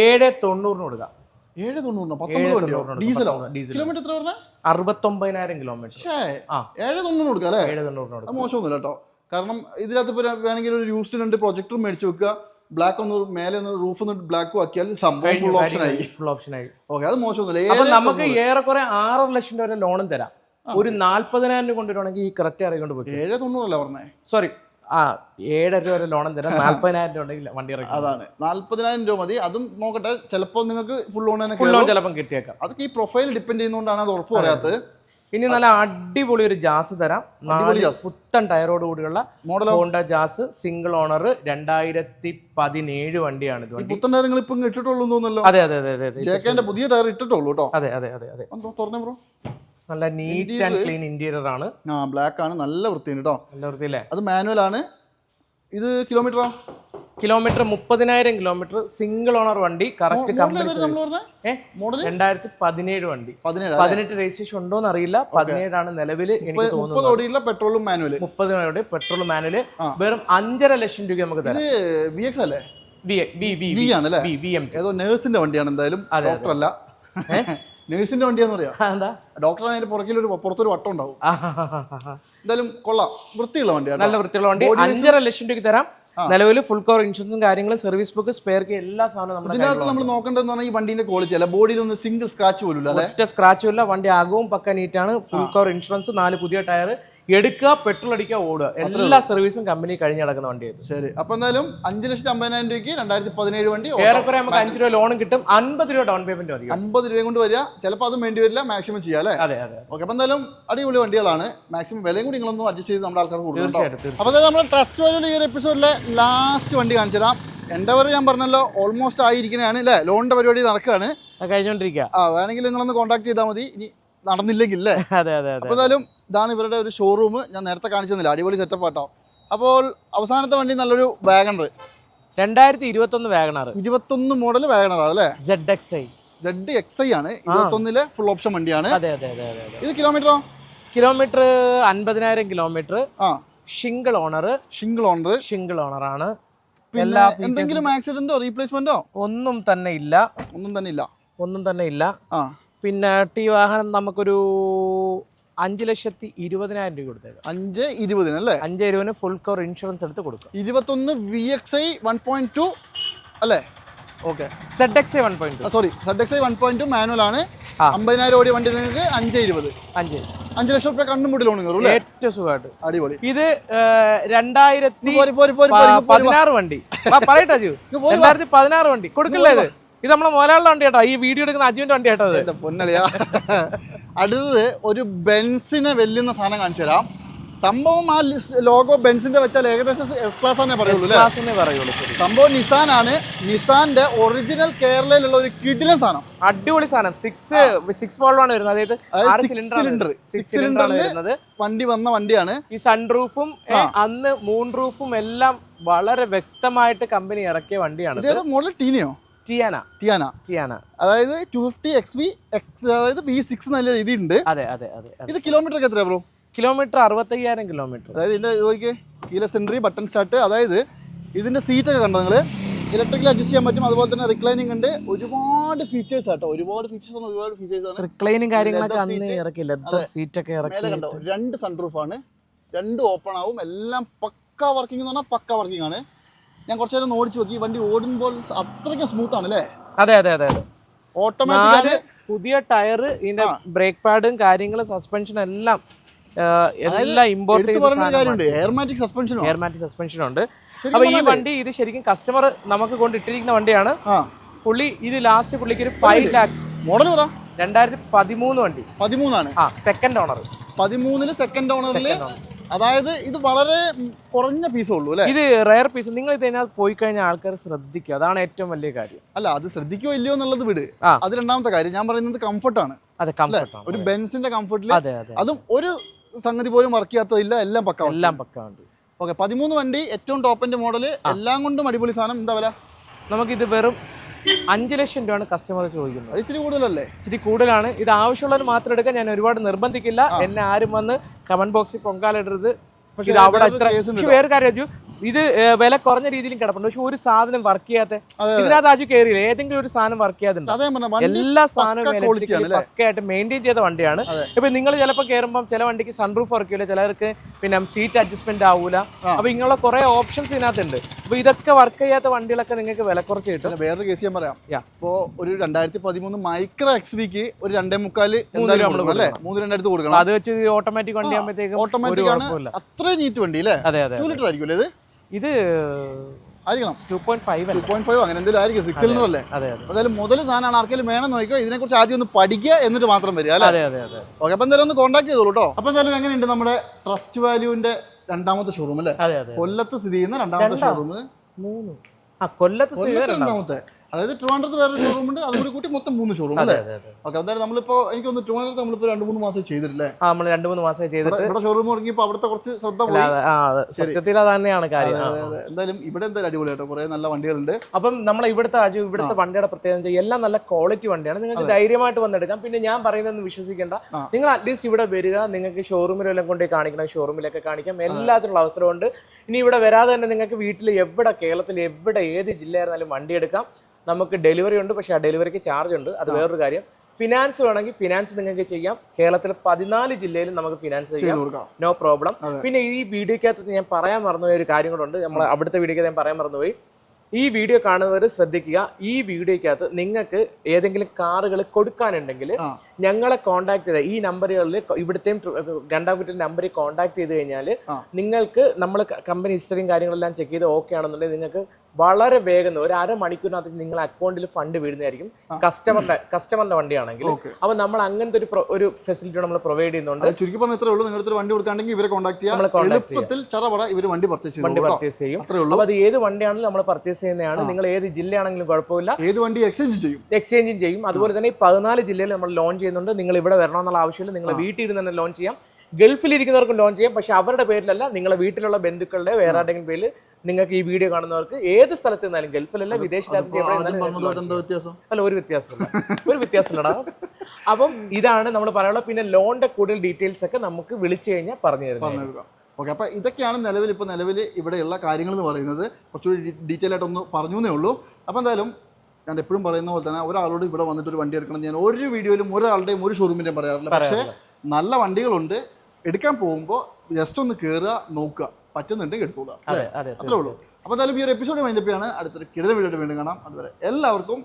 ഏഴ് തൊണ്ണൂറിന് കൊടുക്കാം. ഏഴ് തൊണ്ണൂറിനോ? ഏഴ് പത്തൊമ്പത് വണ്ടിയോ? തൊണ്ണൂറിന് ഡീസലോ കൊടുക്കാം. കിലോമീറ്റർ എത്ര പറഞ്ഞേ? അറുപത്തൊമ്പതിനായിരം കിലോമീറ്റർ ഛേ ആ. ഏഴ് തൊണ്ണൂറ് കൊടുക്കാം അല്ലേ? ഏഴ് തൊണ്ണൂറിന് കൊടുക്കാം. മോശമൊന്നുമില്ല കേട്ടോ കാരണം ഇതിനകത്ത് ഇപ്പോൾ വേണമെങ്കിൽ ഒരു യൂസ്ഡ് രണ്ട് പ്രൊജക്ടറും മേടിച്ച് വെക്കുക. ബ്ലാക്ക് ഒന്ന് മേലെ ഒന്ന് റൂഫ് ഒന്ന് ബ്ലാക്കും ആക്കിയാൽ സംഭവം ഫുൾ ഓപ്ഷൻ ആയി. ഫുൾ ഓപ്ഷൻ ആയി. ഓക്കെ അത് മോശമൊന്നുമില്ല. നമുക്ക് ഏറെക്കുറെ ആറര ലക്ഷം രൂപ ലോണും തരാം. ഒരു നാല്പതിനായിരം രൂപ കൊണ്ടുവരുവാണെങ്കിൽ ഈ കറക്റ്റ് അറിയിക്കൊണ്ട് പോയി ഏഴ് തൊണ്ണൂറല്ല പറഞ്ഞേ? സോറി ആ ഏഴര രൂപ വരെ ലോൺ തരാം. നാല്പതിനായിരം രൂപ ഉണ്ടെങ്കിൽ വണ്ടി ഇറക്കി അതാണ്. നാല്പതിനായിരം രൂപ മതി. അതും നോക്കട്ടെ ചിലപ്പോൾ നിങ്ങൾക്ക് ഫുൾ ലോൺ തന്നെ ഫുൾ ലോൺ ചിലപ്പോൾ ചിലപ്പം കിട്ടിയേക്കാം. അതൊക്കെ ഈ പ്രൊഫൈൽ ഡിപ്പെൻഡ് ചെയ്യുന്നതുകൊണ്ടാണ് അത് ഉറപ്പ് പറയാത്തത്. ഇനി നല്ല അടിപൊളി ഒരു ജാസ് തരാം. പുത്തൻ ടയറോട് കൂടിയുള്ള model Honda Jazz single owner രണ്ടായിരത്തി പതിനേഴ് വണ്ടിയാണ് ഇത് പുത്തൻ ടയർ നിങ്ങൾ ഇപ്പം ഇട്ടിട്ടുള്ളൂ തോന്നുന്നല്ലോ. അതെ അതെ അതെ അതെ പുതിയ ടയർ ഇട്ടിട്ടുള്ളൂ കേട്ടോ. അതെ അതെ അതെ അതെ. തുറന്നേ ബ്രോ. നല്ല നീറ്റ് ആൻഡ് ക്ലീൻ ഇന്റീരിയർ ആണ്. ആ ബ്ലാക്ക് ആണ്. നല്ല വൃത്തിയുണ്ട് കേട്ടോ നല്ല വൃത്തിയില്ലേ? അത് മാനുവൽ ആണ്. ഇത് കിലോമീറ്ററോ കിലോമീറ്റർ മുപ്പതിനായിരം കിലോമീറ്റർ സിംഗിൾ ഓണർ വണ്ടി കറക്റ്റ് കമ്പനി രണ്ടായിരത്തി പതിനേഴ് വണ്ടി പതിനെട്ട് രജിസ്ട്രേഷൻ ഉണ്ടോ എന്ന് അറിയില്ല പതിനേഴാണ് നിലവിൽ എനിക്ക് തോന്നുന്നത്. പെട്രോളും മാനുവൽ മാനുവൽ ആ. വെറും അഞ്ചര ലക്ഷം രൂപ നമുക്ക് തരാം. വി എക്സ് അല്ലേ? ബി ബി ബി വി ആണ് അല്ലേ? ബി ബി എം ടി ഏതോ നേഴ്സിന്റെ വണ്ടിയാണ് എന്തായാലും. ഡോക്ടർ അല്ല. *laughs* നേഴ്സിന്റെ വണ്ടിയാന്ന് പറയാം. എന്താ ഡോക്ടറാണ് അതിന്റെ പുറകിൽ ഒരു പുറത്തൊരു വട്ടം ഉണ്ടാവും. എന്തായാലും കൊള്ളാം. വൃത്തിയുള്ള വണ്ടിയാണ് നല്ല വൃത്തിയുള്ള വണ്ടി. അഞ്ചര ലക്ഷം രൂപയ്ക്ക് തരാം. നിലവിൽ ഫുൾ കവർ ഇൻഷുറൻസും കാര്യങ്ങളും സർവീസ് ബുക്ക് സ്പെയർ കെ എല്ലാ സാധനവും നമ്മൾ ഇതിനകത്ത് നമ്മൾ നോക്കേണ്ടതെന്ന് പറഞ്ഞാൽ ഈ വണ്ടിന്റെ ക്വാളിറ്റി അല്ല. ബോഡിയിൽ ഒന്ന് സിംഗിൾ സ്ക്രാച്ച് പോലും ഒറ്റ സ്ക്രാച്ചും ഇല്ല. വണ്ടി അകവും പക്ക നീറ്റാണ് ഫുൾ കവർ ഇൻഷുറൻസ് നാല് പുതിയ ടയർ എടുക്കുക പെട്രോൾ അടിക്കുക ഓടുക. എല്ലാ സർവീസും കമ്പനി കഴിഞ്ഞ് നടക്കുന്ന വണ്ടിയായിരുന്നു ശരി. അപ്പൊ എന്തായാലും അഞ്ച് ലക്ഷത്തി അമ്പതിനായിരം രൂപയ്ക്ക് രണ്ടായിരത്തി പതിനേഴ് വണ്ടി ഏറെക്കുറെ നമുക്ക് അഞ്ച് രൂപ ലോണും കിട്ടും. അൻപത് രൂപ ഡൗൺ പേയ്മെന്റ് മതി അമ്പത് രൂപയും കൊണ്ട് വരിക. ചിലപ്പോൾ അതും വേണ്ടി വരില്ല. മാക്സിമം ചെയ്യാം അല്ലേ? അതെ അതെ ഓക്കെ അപ്പൊ എന്തായാലും അടിപൊളി വണ്ടികളാണ്. മാക്സിമം വിലയും കൂടി നിങ്ങളൊന്നും അഡ്ജസ്റ്റ് ചെയ്ത് നമ്മുടെ ആൾക്കാർ കൊടുക്കും അപ്പൊ നമ്മുടെ ട്രസ്റ്റ് വാല്യൂടെ ഈ ഒരു എപ്പിസോഡിലെ ലാസ്റ്റ് വണ്ടി കാണിച്ചു തരാം. എന്റെ വരെ ഞാൻ പറഞ്ഞല്ലോ ഓൾമോസ്റ്റ് ആയിരിക്കുന്നതാണ് അല്ലേ? ലോണിന്റെ പരിപാടി നടക്കുകയാണ്. കഴിഞ്ഞോണ്ടിരിക്കുക ആ വേണമെങ്കിൽ നിങ്ങളൊന്ന് കോൺടാക്ട് ചെയ്താൽ മതി. ഇനി നടന്നില്ലെങ്കിൽ എന്നാലും *laughs* അതെ അതെ അതെ അപ്പോൾ എന്തായാലും ഇതാണ് ഇവരുടെ ഒരു ഷോറൂം ഞാൻ നേരത്തെ കാണിച്ചു തന്നില്ല? അടിപൊളി സെറ്റപ്പ് ആട്ടോ. അപ്പോൾ അവസാനത്തെ വണ്ടി നല്ലൊരു വാഗണർ രണ്ടായിരത്തി ഇരുപത്തി ഒന്ന് വാഗണർ ഇരുപത്തൊന്ന് മോഡൽ വാഗണർ അല്ലേ Z X I Z X I ആണ് ഇരുപത്തൊന്നിലെ ഫുൾ ഓപ്ഷൻ വണ്ടിയാണ്. അതെ അതെ അതെ അതെ ഇത് കിലോമീറ്ററോ കിലോമീറ്റർ അൻപതിനായിരം കിലോമീറ്റർ ആ. Single owner single owner single owner ആണ്. എല്ലാ എന്തെങ്കിലും ആക്സിഡന്റോ റീപ്ലേസ്മെന്റോ ഒന്നും തന്നെ ഇല്ല. ഒന്നും തന്നെ ഇല്ല. ഒന്നും തന്നെ ഇല്ല. ആ. പിന്നെ ടി വാഹനം നമുക്കൊരു അഞ്ച് ലക്ഷത്തി ഇരുപതിനായിരം രൂപ കൊടുത്തേക്കാം. അഞ്ച് ഇരുപതിന് അല്ലേ? അഞ്ച് ഇരുപതിന് ഫുൾ കവർ ഇൻഷുറൻസ് എടുത്ത് കൊടുക്കും. ഇരുപത്തൊന്ന് V X I one point two അല്ലേ? Okay Z X I one point sorry Z X I one point two manual ആണ്. അമ്പതിനായിരം ഓടി വണ്ടി നിങ്ങൾക്ക് അഞ്ച് ഇരുപത്. അഞ്ച് അഞ്ച് ലക്ഷം റുപ്യ കണ്ണുമുട്ടി മുടി ലോൺ കയറും ഏറ്റവും സുഖമായിട്ട്. അടിപൊളി. ഇത് രണ്ടായിരത്തി. പതിനാറ് വണ്ടി. പറയട്ടെ രണ്ടായിരത്തി പതിനാറ് വണ്ടി. കൊടുക്കില്ലേ ഇത് നമ്മുടെ മോലാളുടെ വണ്ടി കേട്ടോ. ഈ വീഡിയോ എടുക്കുന്ന അജുവിന്റെ വണ്ടി കേട്ടോ ഇത്. പൊന്നളിയാ. അടുത്തത് ഒരു ബെൻസിനെ വെല്ലുന്ന സാധനം കാണിച്ചു തരാം. സംഭവം ആ ലോഗോ ബെൻസിന്റെ വെച്ചാൽ ഏകദേശം എസ് ക്ലാസ് തന്നെ പറയുള്ളൂ സംഭവം നിസാൻ ആണ്. നിസാന്റെ ഒറിജിനൽ കേരളയിലുള്ള ഒരു കിഡിലൻ സാധനം. അടിപൊളി സാധനം. സിക്സ് സിക്സ് ആണ് വരുന്നത്. അതായത് സിലിണ്ടർ. സിക്സ് സിലിണ്ടർ വരുന്നത്. വണ്ടി വന്ന വണ്ടിയാണ്. ഈ സൺറൂഫും അന്ന് മൂൺ റൂഫും എല്ലാം വളരെ വ്യക്തമായിട്ട് കമ്പനി ഇറക്കിയ വണ്ടിയാണ് മോഡൽ ടീനിയോ ടിയാന ടിയാന ടിയാന അതായത് two fifty X V X അതായത് ബി സിക്സ് നല്ല രീതി അതെ അതെ അതെ അതെ. ഇത് കിലോമീറ്റർ ഒക്കെ എത്രയാ ബ്രോ കിലോമീറ്റർ അറുപത്തയ്യായിരം കിലോമീറ്റർ അതായത് ഇതിന്റെ നോക്കിയേ കീല സെൻട്രി ബട്ടൺ സ്റ്റാർട്ട് അതായത് ഇതിന്റെ സീറ്റൊക്കെ കണ്ടോ നിങ്ങൾ ഇലക്ട്രിക്കൽ അഡ്ജസ്റ്റ് ചെയ്യാൻ പറ്റും. അതുപോലെ തന്നെ റിക്ലൈനിങ് ഉണ്ട്. ഒരുപാട് ഫീച്ചേഴ്സ് ആട്ടോ. ഒരുപാട് ഫീച്ചേഴ്സ് ആണ് ഒരുപാട് ഫീച്ചേഴ്സ് ആണ്. റിക്ലൈനിങ് കാര്യങ്ങളൊക്കെ അന്ന്. ഇറക്കി ലെതർ സീറ്റ് ഒക്കെ ഇറക്കി കണ്ടോ? രണ്ട് സൺറൂഫ് ആണ്. രണ്ട് ഓപ്പൺ ആവും. എല്ലാം പക്ക വർക്കിംഗ് എന്ന് പറഞ്ഞാൽ പക്ക വർക്കിംഗ് ആണ്. ഞാൻ കുറച്ചു നേരം ഓടിച്ചു നോക്കി. വണ്ടി ഓടുമ്പോൾ അത്രയ്ക്കും സ്മൂത്ത് ആണ് അല്ലേ? അതെ അതെ അതെ അതെ. ഓട്ടോമാറ്റിക് പുതിയ ടയർ ഇതിന്റെ ബ്രേക്ക് പാഡും കാര്യങ്ങളും സസ്പെൻഷൻ എല്ലാം എല്ലാം ഇമ്പോർട്ട് എയർമാറ്റിക് സസ്പെൻഷനോ എയർമാറ്റിക് സസ്പെൻഷൻ ഉണ്ട്? അപ്പൊ ഈ വണ്ടി ഇത് ശരിക്കും കസ്റ്റമർ നമുക്ക് കൊണ്ടിട്ടിരിക്കുന്ന വണ്ടിയാണ്. പുള്ളി ഇത് ലാസ്റ്റ് പുള്ളിക്ക് ഒരു ഫൈവ് ലാക്ക് മോഡൽ പറ രണ്ടായിരത്തി പതിമൂന്ന് വണ്ടി. പതിമൂന്നാണ്. ആ സെക്കൻഡ് ഓണർ പതിമൂന്നിൽ സെക്കൻഡ് ഓണറിൽ അതായത് ഇത് വളരെ കുറഞ്ഞ പീസേ ഉള്ളൂ അല്ലേ? ഇത് റയർ പീസ് നിങ്ങൾ ഇത് ഇതിനകത്ത് പോയി കഴിഞ്ഞാൽ ആൾക്കാർ ശ്രദ്ധിക്കുക അതാണ് ഏറ്റവും വലിയ കാര്യം. അല്ല അത് ശ്രദ്ധിക്കുമോ ഇല്ലയോ എന്നുള്ളത് വിട്. ആ. അത് രണ്ടാമത്തെ കാര്യം. ഞാൻ പറയുന്നത് കംഫർട്ടാണ് അതെ കംഫർട്ട് ഒരു ബെൻസിന്റെ കംഫർട്ടിൽ അതെ അതെ അതും. ഒരു സംഗതി പോലും വർക്ക് ചെയ്യാത്തതില്ല എല്ലാം പക്ക എല്ലാം പക്ക ഉണ്ട്. ഓക്കെ പതിമൂന്ന് വണ്ടി ഏറ്റവും ടോപ്പിന്റെ മോഡൽ എല്ലാം കൊണ്ടും അടിപൊളി സാധനം. എന്താ വില? നമുക്കിത് വെറും അഞ്ച് ലക്ഷം രൂപയാണ് കസ്റ്റമർ ചോദിക്കുന്നത്. ഇച്ചിരി കൂടുതലല്ലേ? ഇച്ചിരി കൂടുതലാണ്. ഇത് ആവശ്യമുള്ളവർ മാത്രം എടുക്കാൻ ഞാൻ ഒരുപാട് നിർബന്ധിക്കില്ല. എന്നെ ആരും വന്ന് കമന്റ് ബോക്സിൽ പൊങ്കാലിടരുത് പക്ഷേ ഇത് അവിടെ അത്ര പക്ഷെ വേറെ കാര്യം ഇത് വില കുറഞ്ഞ രീതിയിലും കിടപ്പുണ്ട്. പക്ഷെ ഒരു സാധനം വർക്ക് ചെയ്യാത്ത ഇതിനകത്ത് ആജു കയറിയില്ല ഏതെങ്കിലും ഒരു സാധനം വർക്ക് ചെയ്യാതുണ്ട്? എല്ലാ സാധനവും പക്കയായിട്ട് മെയിന്റെയിൻ ചെയ്ത വണ്ടിയാണ്. ഇപ്പൊ നിങ്ങൾ ചിലപ്പോൾ കയറുമ്പോൾ ചില വണ്ടിക്ക് സൺറൂഫ് വർക്ക് ചെയ്യില്ല ചിലർക്ക് പിന്നെ സീറ്റ് അഡ്ജസ്റ്റ്മെന്റ് ആവൂല. അപ്പൊ ഇങ്ങനെയുള്ള കുറെ ഓപ്ഷൻസ് ഇതിനകത്തുണ്ട്. അപ്പൊ ഇതൊക്കെ വർക്ക് ചെയ്യാത്ത വണ്ടികളൊക്കെ നിങ്ങൾക്ക് വില കുറച്ച് കിട്ടും. വേറൊരു കേസ് ഞാൻ പറയാം. ഇപ്പോ ഒരു രണ്ടായിരത്തി പതിമൂന്ന് മൈക്രോ എക്സ്ബിക്ക് ഒരു രണ്ടേ മുക്കാൽ അല്ലേ. മൂന്ന് രണ്ടായിരത്തി കൊടുക്കണം. അത് വെച്ച് ഓട്ടോമാറ്റിക് വണ്ടി ആകുമ്പോഴത്തേക്കും അത്രയും ഓട്ടോമാറ്റിക് ആണ് അത്ര നീറ്റ് വണ്ടി അല്ലേ? അതെ അതെ ആയിരിക്കും ഇത്? ഇത് ആയിരിക്കണം. Two point five two point five അങ്ങനെ എന്തെങ്കിലും ആയിരിക്കും. സിക്സ് സിലിണ്ടർ അല്ലേ? അതെ അതെ എന്തായാലും മുതൽ സാധനമാണ് ആർക്കെങ്കിലും വേണം നോക്കിയോ ഇതിനെക്കുറിച്ച് ആദ്യം ഒന്ന് പഠിക്കുക എന്നിട്ട് മാത്രം വരിക അല്ലേ? അതെ അതെ അതെ. ഓക്കെ അപ്പം എന്തായാലും ഒന്ന് കോൺടാക്ട് ചെയ്തോളൂ കേട്ടോ അപ്പം എന്തായാലും എങ്ങനെയുണ്ട് നമ്മുടെ ട്രസ്റ്റ് വാല്യൂവിന്റെ രണ്ടാമത്തെ ഷോറൂം അല്ലേ? കൊല്ലത്ത് സ്ഥിതി ചെയ്യുന്ന രണ്ടാമത്തെ ഷോറൂം മൂന്ന്. ആ കൊല്ലത്ത് രണ്ടാമത്തെ. അതായത് ട്രിവാൻഡ്രത്ത് വേറെ ഷോറൂം ഉണ്ട് അതുകൂടി കൂട്ടി മൊത്തം മൂന്ന് ഷോറൂം അല്ലേ? ഓക്കെ അതായത് നമ്മളിപ്പോ എനിക്ക് ഒന്ന് ട്രിവാൻഡ്രത്ത് നമ്മളിപ്പോ രണ്ട് മൂന്ന് മാസം ചെയ്തിട്ടില്ലേ? ആ നമ്മൾ രണ്ട് മൂന്ന് മാസം ചെയ്തിട്ട് ഇവിടെ- ഷോറൂം ഇപ്പോ അവിടുത്തെ കുറച്ച് ശ്രദ്ധ പോയി. ആ സത്യത്തിൽ അത തന്നെയാണ് കാര്യം. എന്തായാലും ഇവിടെ എന്തായാലും അടിപൊളിയാട്ടോ കുറെ നല്ല വണ്ടികളുണ്ട്. അപ്പം നമ്മൾ ഇവിടുത്തെ അജു ഇവിടുത്തെ വണ്ടിയുടെ പ്രത്യേകത ചെയ്യ വെച്ചാൽ എല്ലാം നല്ല ക്വാളിറ്റി വണ്ടിയാണ്. നിങ്ങൾക്ക് ധൈര്യമായിട്ട് വന്നെടുക്കാം പിന്നെ ഞാൻ പറയുന്നതെന്ന് വിശ്വസിക്കേണ്ട. നിങ്ങൾ അറ്റ്ലീസ്റ്റ് ഇവിടെ വരിക നിങ്ങൾക്ക് ഷോറൂമിലെല്ലാം കൊണ്ടുപോയി കാണിക്കണം ഷോറൂമിലൊക്കെ കാണിക്കാം. എല്ലാത്തിനുള്ള അവസരമുണ്ട് ഇനി ഇവിടെ വരാതെ തന്നെ നിങ്ങൾക്ക് വീട്ടിൽ എവിടെ കേരളത്തിൽ എവിടെ ഏത് ജില്ലയായിരുന്നാലും വണ്ടി എടുക്കാം. നമുക്ക് ഡെലിവറി ഉണ്ട് പക്ഷേ ആ ഡെലിവറിക്ക് ചാർജ് ഉണ്ട്. അത് വേറൊരു കാര്യം. ഫിനാൻസ് വേണമെങ്കിൽ ഫിനാൻസ് നിങ്ങൾക്ക് ചെയ്യാം. കേരളത്തിൽ പതിനാല് ജില്ലയിലും നമുക്ക് ഫിനാൻസ് ചെയ്യാം. നോ പ്രോബ്ലം പിന്നെ ഈ വീഡിയോക്കകത്ത് ഞാൻ പറയാൻ മറന്നുപോയ ഒരു കാര്യം കൂടെ ഉണ്ട്. നമ്മൾ അവിടുത്തെ വീഡിയോക്കകത്ത് ഞാൻ പറയാൻ മറന്നുപോയി. ഈ വീഡിയോ കാണുന്നവർ ശ്രദ്ധിക്കുക. ഈ വീഡിയോക്കകത്ത് നിങ്ങൾക്ക് ഏതെങ്കിലും കാറുകൾ കൊടുക്കാനുണ്ടെങ്കിൽ ഞങ്ങളെ കോൺടാക്ട് ചെയ്ത ഈ നമ്പറുകളിൽ ഇവിടുത്തെയും ഗണ്ടാകുറ്റി നമ്പറിൽ കോൺടാക്ട് ചെയ്ത് കഴിഞ്ഞാൽ നിങ്ങൾക്ക് നമ്മൾ കമ്പനി ഹിസ്റ്ററിയും കാര്യങ്ങളെല്ലാം ചെക്ക് ചെയ്ത് ഓക്കെ ആണെന്നുണ്ടെങ്കിൽ നിങ്ങൾക്ക് വളരെ വേഗം ഒരു അരമണിക്കൂറിനകത്ത് നിങ്ങൾ അക്കൗണ്ടിൽ ഫണ്ട് വീഴുന്നതായിരിക്കും. കസ്റ്റമറിന്റെ കസ്റ്റമറിന്റെ വണ്ടിയാണെങ്കിൽ. അപ്പൊ നമ്മൾ അങ്ങനത്തെ ഒരു ഒരു ഫെസിലിറ്റി നമ്മൾ പ്രൊവൈഡ് ചെയ്യുന്നുണ്ട്. ചുരുക്കി പറഞ്ഞ ഇത്രേ ഉള്ളൂ. നിങ്ങളുടെ വണ്ടി ഇവരെ കോൺടാക്ട് എളുപ്പത്തിൽ ചറപറ വണ്ടി പർച്ചേസ് വണ്ടി പർച്ചേസ് ചെയ്യും. അപ്പൊ അത് ഏത് വണ്ടിയാണെങ്കിലും നമ്മൾ പർച്ചേസ് ചെയ്യുന്നതാണ്. നിങ്ങൾ ഏത് ജില്ലയാണെങ്കിലും കുഴപ്പമില്ല. ഏത് വണ്ടി എക്സ്ചേഞ്ച് ചെയ്യും. എക്സ്ചേഞ്ചും ചെയ്യും. അതുപോലെ തന്നെ ഈ പതിനാല് ജില്ലയിൽ നമ്മൾ ലോഞ്ച് ചെയ്യുന്നുണ്ട്. നിങ്ങൾ ഇവിടെ വരണമെന്നുള്ള ആവശ്യമില്ല. നിങ്ങൾ വീട്ടിൽ ഇരുന്ന് തന്നെ ലോഞ്ച് ചെയ്യാം. ഗൾഫിലിരിക്കുന്നവർക്ക് ലോഞ്ച് ചെയ്യാം. പക്ഷെ അവരുടെ പേരിലല്ല നിങ്ങളുടെ വീട്ടിലുള്ള ബന്ധുക്കളുടെ വേറെ ആരുടെങ്കിലും പേരിൽ നിങ്ങൾക്ക് ഈ വീഡിയോ കാണുന്നവർക്ക് ഏത് സ്ഥലത്ത് നിന്നാലും ഗൾഫിലല്ല വിദേശ അല്ല ഒരു വ്യത്യാസമില്ല ഒരു വ്യത്യാസമില്ലടാ. അപ്പം ഇതാണ് നമ്മൾ പറയാനുള്ളത് പിന്നെ ലോണിന്റെ കൂടുതൽ ഡീറ്റെയിൽസ് ഒക്കെ നമുക്ക് വിളിച്ചു കഴിഞ്ഞാൽ പറഞ്ഞു തരുന്നത്. ഓക്കെ അപ്പോൾ ഇതൊക്കെയാണ് നിലവിൽ ഇപ്പോൾ നിലവിൽ ഇവിടെയുള്ള കാര്യങ്ങൾ എന്ന് പറയുന്നത്. കുറച്ചുകൂടി ഡീറ്റെയിൽ ആയിട്ട് ഒന്ന് പറഞ്ഞു എന്നേ ഉള്ളൂ. അപ്പോൾ എന്തായാലും ഞാൻ എപ്പോഴും പറയുന്ന പോലെ തന്നെ ഒരാളോട് ഇവിടെ വന്നിട്ട് ഒരു വണ്ടി എടുക്കണം ഞാൻ ഒരു വീഡിയോയിലും ഒരാളുടെയും ഒരു ഷോറൂമിന്റെയും പറയാറില്ല. പക്ഷേ നല്ല വണ്ടികളുണ്ട്. എടുക്കാൻ പോകുമ്പോൾ ജസ്റ്റ് ഒന്ന് കയറുക നോക്കുക. പറ്റുന്നുണ്ടെങ്കിൽ എടുത്തോളുക അതെ അതെ അത്രേ ഉള്ളൂ. അപ്പോൾ എന്തായാലും ഈ ഒരു എപ്പിസോഡ് മൈൻഡപ്പിയാണ് അടുത്തൊരു കിടന്ന വീഡിയോ വീണ്ടും കാണാം. അതുവരെ എല്ലാവർക്കും